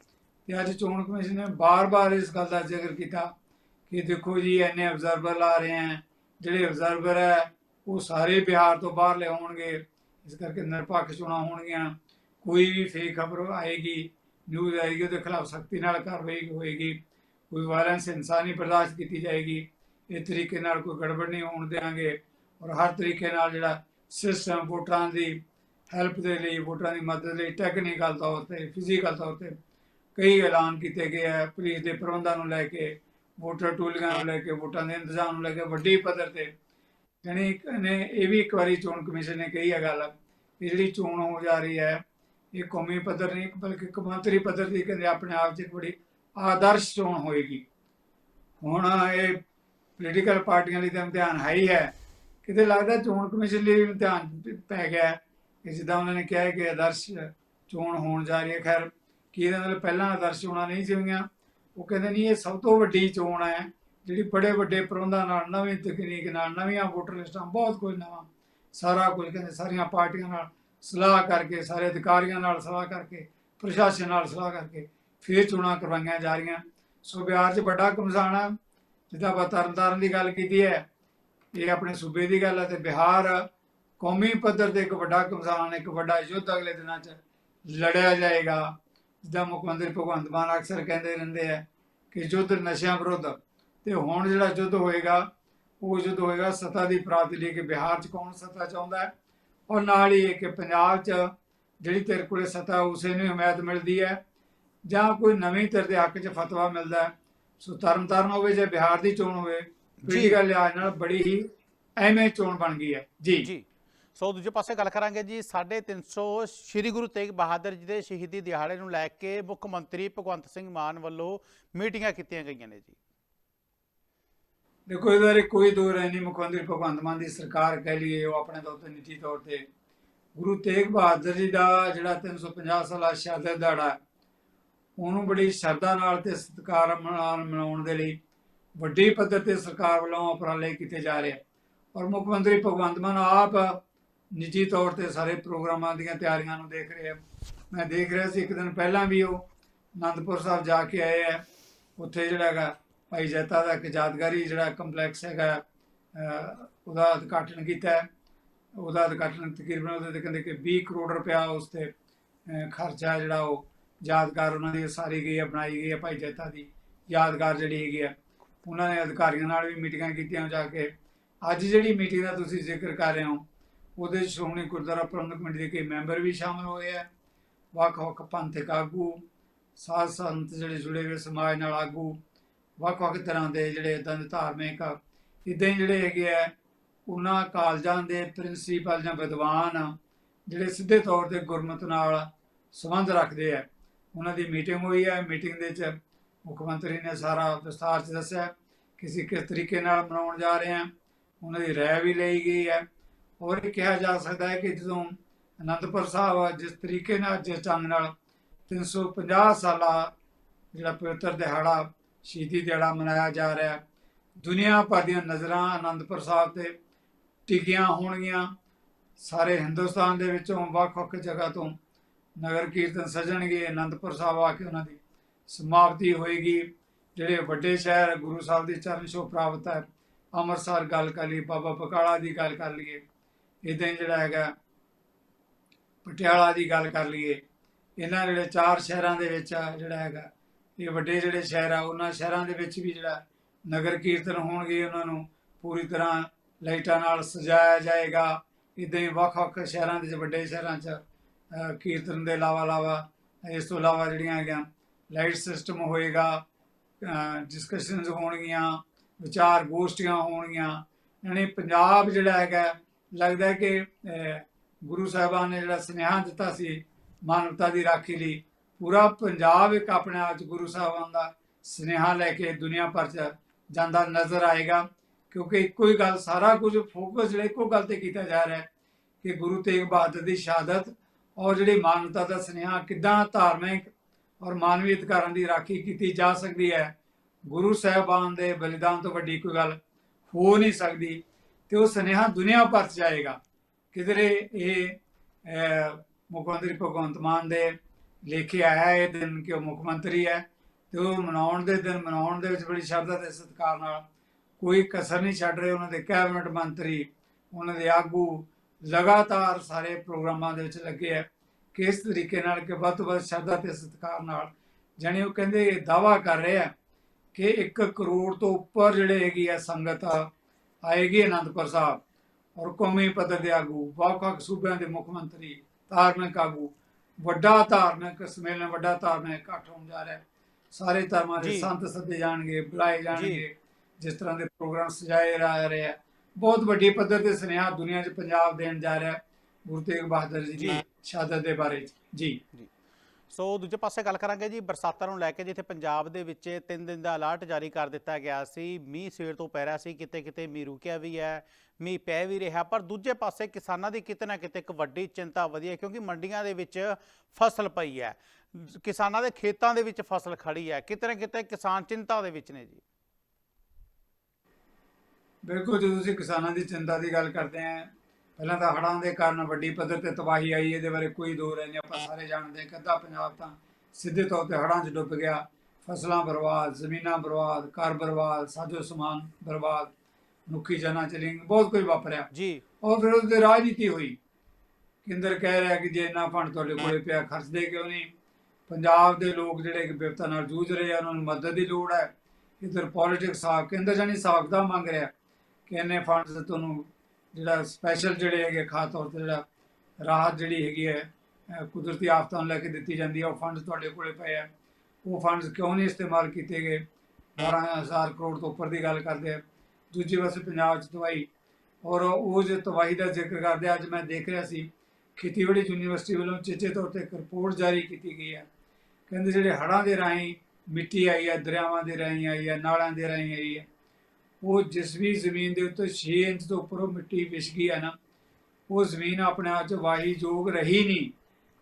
ਤੇ ਅੱਜ ਚੋਣ ਕਮਿਸ਼ਨ ਨੇ ਬਾਰ-ਬਾਰ ਇਸ ਗੱਲ ਦਾ ਜ਼ਿਕਰ ਕੀਤਾ ਕਿ ਦੇਖੋ ਜੀ ਐਨੇ ਅਬਜ਼ਰਵਰ ਲਾ ਰਹੇ ਹੈ, ਜਿਹੜੇ ਅਬਜ਼ਰਵਰ ਹੈ, ਉਹ ਸਾਰੇ ਬਿਹਾਰ ਤੋਂ ਬਾਹਰ ਲੈ ਆਉਣਗੇ ਇਸ ਕਰਕੇ ਨਿਰਪੱਖ ਚੋਣਾਂ ਹੋਣਗੀਆਂ। ਕੋਈ ਵੀ ਫੇਕ ਖਬਰ ਆਏਗੀ, ਨਿਊਜ਼ ਆਏਗੀ, ਉਹਦੇ ਖਿਲਾਫ ਸਖਤੀ ਨਾਲ ਕਾਰਵਾਈ ਹੋਏਗੀ। ਕੋਈ ਵਾਇਲੈਂਸ ਇਨਸਾਨੀ ਬਰਦਾਸ਼ਤ ਕੀਤੀ ਜਾਏਗੀ ਇਸ ਤਰੀਕੇ ਨਾਲ ਕੋਈ ਗੜਬੜ ਨਹੀਂ ਹੋਣ ਦੇਵਾਂਗੇ ਔਰ ਹਰ ਤਰੀਕੇ ਨਾਲ ਜਿਹੜਾ ਸਿਸਟਮ ਵੋਟਰਾਂ ਦੀ ਹੈਲਪ ਦੇ ਲਈ ਵੋਟਰਾਂ ਦੀ ਮਦਦ ਲਈ ਟੈਕਨੀਕਲ ਤੌਰ ਤੇ ਫਿਜ਼ੀਕਲ ਤੌਰ ਤੇ ਕਈ ਐਲਾਨ ਕੀਤੇ ਗਏ ਹੈ ਪੁਲਿਸ ਦੇ ਪ੍ਰਬੰਧਾਂ ਨੂੰ ਲੈ ਕੇ, ਵੋਟਰ ਟੂਲੀਆਂ ਨੂੰ ਲੈ ਕੇ, ਵੋਟਾਂ ਦੇ ਇੰਤਜ਼ਾਮ ਨੂੰ ਲੈ ਕੇ, ਵੱਡੀ ਪੱਧਰ ਤੇ ਜਾਣੀ ਨੇ ਇਹ ਵੀ ਇੱਕ ਵਾਰੀ ਚੋਣ ਕਮਿਸ਼ਨ ਨੇ ਕਹੀ ਹੈ ਗੱਲ ਕਿ ਜਿਹੜੀ ਚੋਣ ਹੋ ਜਾ ਰਹੀ ਹੈ, ਇਹ ਕੌਮੀ ਪੱਧਰ ਨਹੀਂ, ਬਲਕਿ ਕੌਮਾਂਤਰੀ ਪੱਧਰ ਦੀ ਕਹਿੰਦੇ ਆਪਣੇ ਆਪ 'ਚ ਇੱਕ ਬੜੀ ਆਦਰਸ਼ ਚੋਣ ਹੋਏਗੀ। ਹੁਣ ਇਹ ਪੋਲੀਟੀਕਲ ਪਾਰਟੀਆਂ ਲਈ ਤਾਂ ਇਮਤਿਹਾਨ ਹੈ ਹੀ ਹੈ। ਕਿਤੇ ਲੱਗਦਾ ਚੋਣ ਕਮਿਸ਼ਨ ਲਈ ਵੀ ਇਮਤਿਹਾਨ ਪੈ ਗਿਆ ਕਿ ਜਿੱਦਾਂ ਉਹਨਾਂ ਨੇ ਕਿਹਾ ਕਿ ਆਦਰਸ਼ ਚੋਣ ਹੋਣ ਜਾ ਰਹੀ ਹੈ। ਖੈਰ, ਕਿ ਇਹਦੇ ਨਾਲ ਪਹਿਲਾਂ ਆਦਰਸ਼ ਚੋਣਾਂ ਨਹੀਂ ਸੀ ਉਹ ਕਹਿੰਦੇ ਨਹੀਂ, ਇਹ ਸਭ ਤੋਂ ਵੱਡੀ ਚੋਣ ਹੈ। ਜਿਹੜੀ ਬੜੇ ਵੱਡੇ ਪ੍ਰਬੰਧਾਂ ਨਾਲ, ਨਵੀਂ ਤਕਨੀਕ ਨਾਲ, ਨਵੀਆਂ ਵੋਟਰ ਲਿਸਟਾਂ, ਬਹੁਤ ਕੁਝ ਨਵਾਂ, ਸਾਰਾ ਕੁਝ ਕਹਿੰਦੇ ਸਾਰੀਆਂ ਪਾਰਟੀਆਂ ਨਾਲ ਸਲਾਹ ਕਰਕੇ, ਸਾਰੇ ਅਧਿਕਾਰੀਆਂ ਨਾਲ ਸਲਾਹ ਕਰਕੇ, ਪ੍ਰਸ਼ਾਸਨ ਨਾਲ ਸਲਾਹ ਕਰਕੇ ਫਿਰ ਚੋਣਾਂ ਕਰਵਾਈਆਂ ਜਾ ਰਹੀਆਂ। ਸੋ ਬਿਹਾਰ 'ਚ ਵੱਡਾ ਕਮਸਾਨ ਹੈ ਜਿੱਦਾਂ ਆਪਾਂ ਤਰਨਤਾਰਨ ਦੀ ਗੱਲ ਕੀਤੀ ਹੈ, ਇਹ ਆਪਣੇ ਸੂਬੇ ਦੀ ਗੱਲ ਹੈ ਤੇ ਬਿਹਾਰ ਕੌਮੀ ਪੱਧਰ ਤੇ ਇੱਕ ਵੱਡਾ ਕਮਸਾਨ ਇੱਕ ਵੱਡਾ ਯੁੱਧ ਅਗਲੇ ਦਿਨਾਂ 'ਚ ਲੜਿਆ ਜਾਏਗਾ। ਜਿੱਦਾਂ ਮੁੱਖ ਮੰਤਰੀ ਭਗਵੰਤ ਮਾਨ ਅਕਸਰ ਕਹਿੰਦੇ ਰਹਿੰਦੇ ਆ ਕਿ ਯੁੱਧ ਨਸ਼ਿਆਂ ਵਿਰੁੱਧ। ਤੇ ਹੁਣ ਜਿਹੜਾ ਯੁੱਧ ਹੋਏਗਾ, ਉਹ ਯੁੱਧ ਹੋਏਗਾ ਸੱਤਾ ਦੀ ਪ੍ਰਾਪਤੀ ਲਈ ਕਿ ਬਿਹਾਰ 'ਚ ਕੌਣ ਸੱਤਾ ਚਾਹੁੰਦਾ ਹੈ? ਔਰ ਨਾਲ ਹੀ ਇਹ ਕਿ ਪੰਜਾਬ 'ਚ ਜਿਹੜੀ ਤੇਰੇ ਕੋਲੇ ਸੱਤਾ, ਉਸੇ ਨੂੰ ਹਮਾਇਤ ਮਿਲਦੀ ਹੈ। ਜਾਂ ਕੋਈ ਨਵੀਂ ਤੇਰੇ ਦੇ ਹੱਕ 'ਚ ਫਤਵਾ ਮਿਲਦਾ ਸੋ ਤਰਨ ਤਾਰਨ ਹੋਵੇ ਜਾਂ ਬਿਹਾਰ ਦੀ ਚੋਣ ਹੋਵੇ ਜੀ। ਪੀੜ੍ਹੀਆਂ ਲਿਹਾਜ਼ ਨਾਲ ਬੜੀ ਹੀ ਅਹਿਮੇ ਚੋਣ ਬਣ ਗਈ ਹੈ। ਜੀ। ਜੀ। ਸੋ ਦੂਜੇ ਪਾਸੇ ਗੱਲ ਕਰਾਂਗੇ ਜੀ 350 ਸ੍ਰੀ ਗੁਰੂ ਤੇਗ ਬਹਾਦਰ ਜੀ ਦੇ ਸ਼ਹੀਦੀ ਦਿਹਾੜੇ ਨੂੰ ਲੈ ਕੇ ਮੁੱਖ ਮੰਤਰੀ ਭਗਵੰਤ ਸਿੰਘ ਮਾਨ ਵੱਲੋਂ ਮੀਟਿੰਗਾਂ ਕੀਤੀਆਂ ਗਈਆਂ ਨੇ ਜੀ। ਦੇਖੋ ਇਹਦੇ ਬਾਰੇ ਕੋਈ ਦੋ ਰਾਏ ਨਹੀਂ। ਮੁੱਖ ਮੰਤਰੀ ਭਗਵੰਤ ਮਾਨ ਦੀ ਸਰਕਾਰ ਕਹਿ ਲਈਏ ਉਹ ਆਪਣੇ ਤੌਰ ਤੇ ਨਿੱਜੀ ਤੌਰ ਤੇ। ਗੁਰੂ ਤੇਗ ਬਹਾਦਰ ਜੀ ਦਾ ਜਿਹੜਾ 350 ਸਾਲਾ ਸ਼ਹਾਦਤ ਦਿਹਾੜਾ ਹੈ, ਉਹਨੂੰ ਬੜੀ ਸ਼ਰਧਾ ਨਾਲ ਤੇ ਸਤਿਕਾਰ ਨਾਲ ਮਨਾਉਣ ਦੇ ਲਈ ਵੱਡੀ ਪੱਧਰ ਤੇ ਸਰਕਾਰ ਵੱਲੋਂ ਉਪਰਾਲੇ ਕੀਤੇ ਜਾ ਰਹੇ ਆ। ਔਰ ਮੁੱਖ ਮੰਤਰੀ ਭਗਵੰਤ ਮਾਨ ਆਪ ਨਿੱਜੀ ਤੌਰ ਤੇ ਸਾਰੇ ਪ੍ਰੋਗਰਾਮਾਂ ਦੀਆਂ ਤਿਆਰੀਆਂ ਨੂੰ ਦੇਖ ਰਹੇ ਆ। ਮੈਂ ਦੇਖ ਰਿਹਾ ਸੀ ਇੱਕ ਦਿਨ ਪਹਿਲਾਂ ਵੀ ਉਹ ਅਨੰਦਪੁਰ ਸਾਹਿਬ ਜਾ ਕੇ ਆਏ ਆ। ਉੱਥੇ ਜਿਹੜਾ ਹੈਗਾ ਭਾਈ ਜੈਤਾ ਦਾ ਇੱਕ ਯਾਦਗਾਰੀ ਜਿਹੜਾ ਕੰਪਲੈਕਸ ਹੈਗਾ ਉਹਦਾ ਉਦਘਾਟਨ ਕੀਤਾ ਉਹਦਾ ਉਦਘਾਟਨ ਤਕਰੀਬਨ ਉਹਦੇ ਤੇ ਕਹਿੰਦੇ ਕਿ 20 ਕਰੋੜ ਰੁਪਇਆ ਉਸ ਤੇ ਖਰਚਾ ਜਿਹੜਾ ਉਹ ਯਾਦਗਾਰ ਉਹਨਾਂ ਦੀ ਸਾਰੀ ਗਈ ਹੈ ਬਣਾਈ ਗਈ ਹੈ ਭਾਈ ਜੈਤਾ ਦੀ ਯਾਦਗਾਰ ਜਿਹੜੀ ਹੈਗੀ ਹੈ ਉਹਨਾਂ ਨੇ ਅਧਿਕਾਰੀਆਂ ਨਾਲ ਵੀ ਮੀਟਿੰਗਾਂ ਕੀਤੀਆਂ ਜਾ ਕੇ। ਅੱਜ ਜਿਹੜੀ ਮੀਟਿੰਗ ਦਾ ਤੁਸੀਂ ਜ਼ਿਕਰ ਕਰ ਰਹੇ ਹੋ, ਉਹਦੇ 'ਚ ਸ਼੍ਰੋਮਣੀ ਗੁਰਦੁਆਰਾ ਪ੍ਰਬੰਧਕ ਕਮੇਟੀ ਦੇ ਕਈ ਮੈਂਬਰ ਵੀ ਸ਼ਾਮਲ ਹੋਏ ਆ। ਵੱਖ-ਵੱਖ ਪੰਥਕ ਆਗੂ, ਸਾਧ ਸੰਤ ਜਿਹੜੇ ਜੁੜੇ ਹੋਏ ਸਮਾਜ ਨਾਲ ਆਗੂ ਵੱਖ-ਵੱਖ ਤਰ੍ਹਾਂ ਦੇ ਜਿਹੜੇ ਇਦਾਂ ਦੇ ਧਾਰਮਿਕ ਇਦਾਂ ਹੀ ਜਿਹੜੇ ਹੈਗੇ ਆ, ਉਹਨਾਂ ਕਾਲਜਾਂ ਦੇ ਪ੍ਰਿੰਸੀਪਲ ਜਾਂ ਵਿਦਵਾਨ ਜਿਹੜੇ ਸਿੱਧੇ ਤੌਰ ਤੇ ਗੁਰਮਤ ਨਾਲ ਸੰਬੰਧ ਰੱਖਦੇ ਆ। ਉਹਨਾਂ ਦੀ ਮੀਟਿੰਗ ਹੋਈ ਹੈ। ਮੀਟਿੰਗ ਦੇ ਵਿੱਚ ਮੁੱਖ ਮੰਤਰੀ ਨੇ ਸਾਰਾ ਵਿਸਥਾਰ ਚ ਦੱਸਿਆ ਕਿ ਅਸੀਂ ਕਿਸ ਤਰੀਕੇ ਨਾਲ ਮਨਾਉਣ ਜਾ ਰਹੇ ਹਾਂ। ਉਹਨਾਂ ਦੀ ਰਾਏ ਵੀ ਲਈ ਗਈ ਹੈ। ਹੋਰ ਇਹ ਕਿਹਾ ਜਾ ਸਕਦਾ ਹੈ ਕਿ ਜਦੋਂ ਅਨੰਦਪੁਰ ਸਾਹਿਬ ਜਿਸ ਤਰੀਕੇ ਨਾਲ, ਜਿਸ ਢੰਗ ਨਾਲ 350 ਸਾਲਾ ਜਿਹੜਾ ਪਵਿੱਤਰ ਦਿਹਾੜਾ, ਸ਼ਹੀਦੀ ਦਿਹਾੜਾ ਮਨਾਇਆ ਜਾ ਰਿਹਾ ਦੁਨੀਆ ਭਰ ਦੀਆਂ ਨਜ਼ਰਾਂ ਅਨੰਦਪੁਰ ਸਾਹਿਬ ਤੇ ਟਿਕੀਆਂ ਹੋਣਗੀਆਂ। ਸਾਰੇ ਹਿੰਦੁਸਤਾਨ ਦੇ ਵਿੱਚੋਂ ਵੱਖ-ਵੱਖ ਜਗ੍ਹਾ ਤੋਂ ਨਗਰ ਕੀਰਤਨ ਸਜਣਗੇ, ਅਨੰਦਪੁਰ ਸਾਹਿਬ ਆ ਕੇ ਉਹਨਾਂ ਦੀ ਸਮਾਪਤੀ ਹੋਏਗੀ। ਜਿਹੜੇ ਵੱਡੇ ਸ਼ਹਿਰ ਗੁਰੂ ਸਾਹਿਬ ਦੀ ਚਰਨ ਛੋਹ ਪ੍ਰਾਪਤ ਹੈ, ਅੰਮ੍ਰਿਤਸਰ ਗੱਲ ਕਰ ਲਈ ਬਾਬਾ ਬਕਾਲਾ ਦੀ ਗੱਲ ਕਰ ਲਈਏ ਇਦਾਂ ਹੀ ਜਿਹੜਾ ਹੈਗਾ, ਪਟਿਆਲਾ ਦੀ ਗੱਲ ਕਰ ਲਈਏ। ਇਹਨਾਂ ਜਿਹੜੇ ਚਾਰ ਸ਼ਹਿਰਾਂ ਦੇ ਵਿੱਚ ਜਿਹੜਾ ਹੈਗਾ, ਇਹ ਵੱਡੇ ਜਿਹੜੇ ਸ਼ਹਿਰ ਆ, ਉਹਨਾਂ ਸ਼ਹਿਰਾਂ ਦੇ ਵਿੱਚ ਵੀ ਜਿਹੜਾ ਨਗਰ ਕੀਰਤਨ ਹੋਣਗੇ ਉਹਨਾਂ ਨੂੰ, ਪੂਰੀ ਤਰ੍ਹਾਂ ਲਾਈਟਾਂ ਨਾਲ ਸਜਾਇਆ ਜਾਏਗਾ। ਇਦਾਂ ਹੀ ਵੱਖ-ਵੱਖ ਸ਼ਹਿਰਾਂ ਦੇ ਵੱਡੇ ਸ਼ਹਿਰਾਂ 'ਚ ਕੀਰਤਨ ਦੇ ਇਲਾਵਾ ਇਲਾਵਾ ਇਸ ਤੋਂ ਇਲਾਵਾ ਜਿਹੜੀਆਂ ਹੈਗੀਆਂ ਲਾਈਟ ਸਿਸਟਮ ਹੋਏਗਾ ਡਿਸਕਸ਼ਨਸ ਹੋਣਗੀਆਂ, ਵਿਚਾਰ ਗੋਸ਼ਟੀਆਂ ਹੋਣਗੀਆਂ, ਯਾਨੀ ਪੰਜਾਬ ਜਿਹੜਾ ਹੈਗਾ ਲੱਗਦਾ ਕਿ ਗੁਰੂ ਸਾਹਿਬਾਨ ਨੇ ਜਿਹੜਾ ਸੁਨੇਹਾ ਦਿੱਤਾ ਸੀ ਮਾਨਵਤਾ ਦੀ ਰਾਖੀ ਲਈ, ਪੂਰਾ ਪੰਜਾਬ ਇੱਕ ਆਪਣੇ ਆਪ 'ਚ ਗੁਰੂ ਸਾਹਿਬਾਨ ਦਾ ਸੁਨੇਹਾ ਲੈ ਕੇ ਦੁਨੀਆ ਭਰ 'ਚ ਜਾਂਦਾ ਨਜ਼ਰ ਆਏਗਾ, ਕਿਉਂਕਿ ਇੱਕੋ ਹੀ ਗੱਲ, ਸਾਰਾ ਕੁਝ ਫੋਕਸ ਜਿਹੜਾ ਇੱਕੋ ਗੱਲ ਤੇ ਕੀਤਾ ਜਾ ਰਿਹਾ ਹੈ ਕਿ ਗੁਰੂ ਤੇਗ ਬਹਾਦਰ ਦੀ ਸ਼ਹਾਦਤ ਔਰ ਜਿਹੜੀ ਮਾਨਵਤਾ ਦਾ ਸੁਨੇਹਾ ਕਿੱਦਾਂ ਧਾਰਮਿਕ ਔਰ ਮਾਨਵੀ ਅਧਿਕਾਰਾਂ ਦੀ ਰਾਖੀ ਕੀਤੀ ਜਾ ਸਕਦੀ ਹੈ, ਗੁਰੂ ਸਾਹਿਬਾਨ ਦੇ ਬਲੀਦਾਨ ਤੋਂ ਵੱਡੀ ਕੋਈ ਗੱਲ ਹੋ ਨਹੀਂ ਸਕਦੀ ਤੇ ਉਹ ਸੁਨੇਹਾ ਦੁਨੀਆ ਭਰ 'ਚ ਜਾਏਗਾ। ਕਿਧਰੇ ਇਹ ਮੁੱਖ ਮੰਤਰੀ ਭਗਵੰਤ ਮਾਨ ਦੇ ਲੇਖੇ ਆਇਆ ਇਹ ਦਿਨ ਕਿ ਉਹ ਮੁੱਖ ਮੰਤਰੀ ਹੈ ਤੇ ਉਹ ਮਨਾਉਣ ਦੇ ਦਿਨ, ਮਨਾਉਣ ਦੇ ਵਿੱਚ ਬੜੀ ਸ਼ਰਧਾ ਤੇ ਸਤਿਕਾਰ ਨਾਲ ਕੋਈ ਕਸਰ ਨਹੀਂ ਛੱਡ ਰਹੇ। ਉਹਨਾਂ ਦੇ ਕੈਬਨਿਟ ਮੰਤਰੀ, ਉਹਨਾਂ ਦੇ ਆਗੂ ਲਗਾਤਾਰ ਸਾਰੇ ਪ੍ਰੋਗਰਾਮਾਂ ਦੇ ਵਿੱਚ ਲੱਗੇ ਆ ਕਿਸ ਤਰੀਕੇ ਨਾਲ ਕਿ ਵੱਧ ਤੋਂ ਵੱਧ ਸ਼ਰਧਾ ਤੇ ਸਤਿਕਾਰ ਨਾਲ ਜਾਣੀ ਉਹ ਕਹਿੰਦੇ ਦਾਵਾ ਕਰ ਰਹੇ ਆ ਕਿ 1 ਕਰੋੜ ਤੋਂ ਉੱਪਰ ਜਿਹੜੇ ਹੈਗੀ ਆ ਸੰਗਤ ਆਏਗੀ ਅਨੰਦਪੁਰ ਸਾਹਿਬ ਔਰ ਕੌਮੀ ਪੱਧਰ ਦੇ ਆਗੂ ਵੱਖ-ਵੱਖ ਸੂਬਿਆਂ ਦੇ ਮੁੱਖ ਮੰਤਰੀ ਧਾਰਮਿਕ ਆਗੂ ਵੱਡਾ ਧਾਰਮਿਕ ਸੰਮੇਲਨ ਵੱਡਾ ਧਾਰਮਿਕ ਇਕੱਠ ਹੋਣ ਜਾ ਰਿਹਾ। ਹੈ ਸਾਰੇ ਧਰਮਾਂ ਦੇ। ਸੰਤ ਸੱਦੇ ਜਾਣਗੇ ਬੁਲਾਏ ਜਾਣਗੇ ਜਿਸ ਤਰ੍ਹਾਂ ਦੇ ਪ੍ਰੋਗਰਾਮ ਸਜਾਏ ਜਾ ਰਹੇ ਆ। ਬਹੁਤ ਵੱਡੀ ਪੱਧਰ ਤੇ ਸੁਨੇਹਾ ਦੁਨੀਆ 'ਚ ਪੰਜਾਬ ਦੇਣ ਜਾ ਰਿਹਾ ਗੁਰੂ ਤੇਗ ਬਹਾਦਰ ਜੀ ਦੀ। ਸ਼ਹਾਦਤ ਦੇ ਬਾਰੇ ਜੀ। ਸੋ ਦੂਜੇ ਪਾਸੇ ਗੱਲ ਕਰਾਂਗੇ ਜੀ ਬਰਸਾਤਾਂ ਨੂੰ ਲੈ ਕੇ ਜਿੱਥੇ ਪੰਜਾਬ ਦੇ ਵਿੱਚ 3 ਦਿਨ ਦਾ ਅਲਰਟ ਜਾਰੀ ਕਰ ਦਿੱਤਾ ਗਿਆ ਸੀ ਮੀਂਹ ਸਵੇਰ ਤੋਂ ਪੈ ਰਿਹਾ ਸੀ ਕਿਤੇ ਕਿਤੇ ਮੀਂਹ ਰੁਕਿਆ ਵੀ ਹੈ ਮੀਂਹ ਪੈ ਵੀ ਰਿਹਾ ਪਰ ਦੂਜੇ ਪਾਸੇ ਕਿਸਾਨਾਂ ਦੀ ਕਿਤੇ ਨਾ ਕਿਤੇ ਇੱਕ ਵੱਡੀ ਚਿੰਤਾ ਵਧੀ ਹੈ ਕਿਉਂਕਿ ਮੰਡੀਆਂ ਦੇ ਵਿੱਚ ਫਸਲ ਪਈ ਹੈ ਕਿਸਾਨਾਂ ਦੇ ਖੇਤਾਂ ਦੇ ਵਿੱਚ ਫਸਲ ਖੜੀ ਹੈ ਕਿਤੇ ਨਾ ਕਿਤੇ ਕਿਸਾਨ ਚਿੰਤਾ ਦੇ ਵਿੱਚ ਨੇ ਜੀ। ਬਿਲਕੁਲ ਜਦੋਂ ਤੁਸੀਂ ਕਿਸਾਨਾਂ ਦੀ ਚਿੰਤਾ ਦੀ ਗੱਲ ਕਰਦੇ ਆਂ ਪਹਿਲਾਂ ਤਾਂ ਹੜ੍ਹਾਂ ਦੇ ਕਾਰਨ ਵੱਡੀ ਪੱਧਰ ਤੇ ਤਬਾਹੀ ਆਈ ਇਹਦੇ ਬਾਰੇ ਕੋਈ ਦੋ ਰਾਏ ਨਹੀਂ ਆਪਾਂ ਸਾਰੇ ਜਾਣਦੇ ਹਾਂ ਕਿ ਅੱਧਾ ਪੰਜਾਬ ਤਾਂ ਸਿੱਧੇ ਤੌਰ ਤੇ ਹੜ੍ਹਾਂ 'ਚ ਡੁੱਬ ਗਿਆ। ਫਸਲਾਂ ਬਰਬਾਦ ਜ਼ਮੀਨਾਂ ਬਰਬਾਦ ਘਰ ਬਰਬਾਦ ਸਾਜੋ ਸਮਾਨ ਬਰਬਾਦ ਮਨੁੱਖੀ ਜਾਨਾਂ ਚਲੀਆਂ ਬਹੁਤ ਕੁਝ ਵਾਪਰਿਆ। ਜੀ। ਔਰ ਫਿਰ ਉਹਦੇ ਰਾਜਨੀਤੀ ਹੋਈ। ਕੇਂਦਰ ਕਹਿ ਰਿਹਾ ਕਿ ਜੇ ਇੰਨਾ ਫੰਡ ਤੁਹਾਡੇ ਕੋਲੇ ਪਿਆ ਖਰਚਦੇ ਕਿਉਂ ਨਹੀਂ? ਪੰਜਾਬ ਦੇ ਲੋਕ ਜਿਹੜੇ ਕਿ ਵਿਪਤਾ ਨਾਲ ਜੂਝ ਰਹੇ ਆ ਉਹਨਾਂ ਨੂੰ ਮਦਦ ਦੀ ਲੋੜ ਹੈ। ਇਧਰ ਪੋਲਿਟਿਕਸ ਆ ਕੇਂਦਰ ਜਾਨੀ ਸਾਖਤਾ ਮੰਗ ਰਿਹਾ। ਕਿ ਇੰਨੇ ਫੰਡਸ ਤੁਹਾਨੂੰ ਜਿਹੜਾ ਸਪੈਸ਼ਲ ਜਿਹੜੇ ਹੈਗੇ ਖਾਸ ਤੌਰ ਤੇ ਜਿਹੜਾ ਰਾਹਤ ਜਿਹੜੀ ਹੈਗੀ ਹੈ ਕੁਦਰਤੀ ਆਫਤਾਂ ਨੂੰ ਲੈ ਕੇ ਦਿੱਤੀ ਜਾਂਦੀ ਹੈ ਉਹ ਫੰਡਸ ਤੁਹਾਡੇ ਕੋਲੇ ਪਏ ਆ। ਉਹ ਫੰਡਸ ਕਿਉਂ ਨਹੀਂ ਇਸਤੇਮਾਲ ਕੀਤੇ ਗਏ? 12000 ਕਰੋੜ ਤੋਂ ਉੱਪਰ ਦੀ ਗੱਲ ਕਰਦੇ ਆ। ਦੂਜੇ ਪਾਸੇ ਪੰਜਾਬ 'ਚ ਤਬਾਹੀ। ਔਰ ਉਹ ਜੋ ਤਬਾਹੀ ਦਾ ਜ਼ਿਕਰ ਕਰਦੇ ਆ, ਅੱਜ ਮੈਂ ਦੇਖ ਰਿਹਾ ਸੀ ਖੇਤੀਬਾੜੀ ਯੂਨੀਵਰਸਿਟੀ ਵੱਲੋਂ ਚੇਚੇ ਤੌਰ ਤੇ ਇੱਕ ਰਿਪੋਰਟ ਜਾਰੀ ਕੀਤੀ ਗਈ ਹੈ ਕਹਿੰਦੇ ਜਿਹੜੇ ਹੜ੍ਹਾਂ ਦੇ ਰਾਹੀਂ ਮਿੱਟੀ ਆਈ ਹੈ ਦਰਿਆਵਾਂ ਦੇ ਰਾਹੀਂ ਆਈ ਹੈ ਨਾਲਾਂ ਦੇ ਰਾਹੀਂ ਆਈ ਹੈ ਉਹ ਜਿਸ ਵੀ ਜ਼ਮੀਨ ਦੇ ਉੱਤੇ 6 ਇੰਚ ਤੋਂ ਉੱਪਰ ਉਹ ਮਿੱਟੀ ਵਿਛ ਗਈ ਹੈ ਨਾ, ਉਹ ਜ਼ਮੀਨ ਆਪਣੇ ਆਪ 'ਚ ਵਾਹੀ ਯੋਗ ਰਹੀ ਨਹੀਂ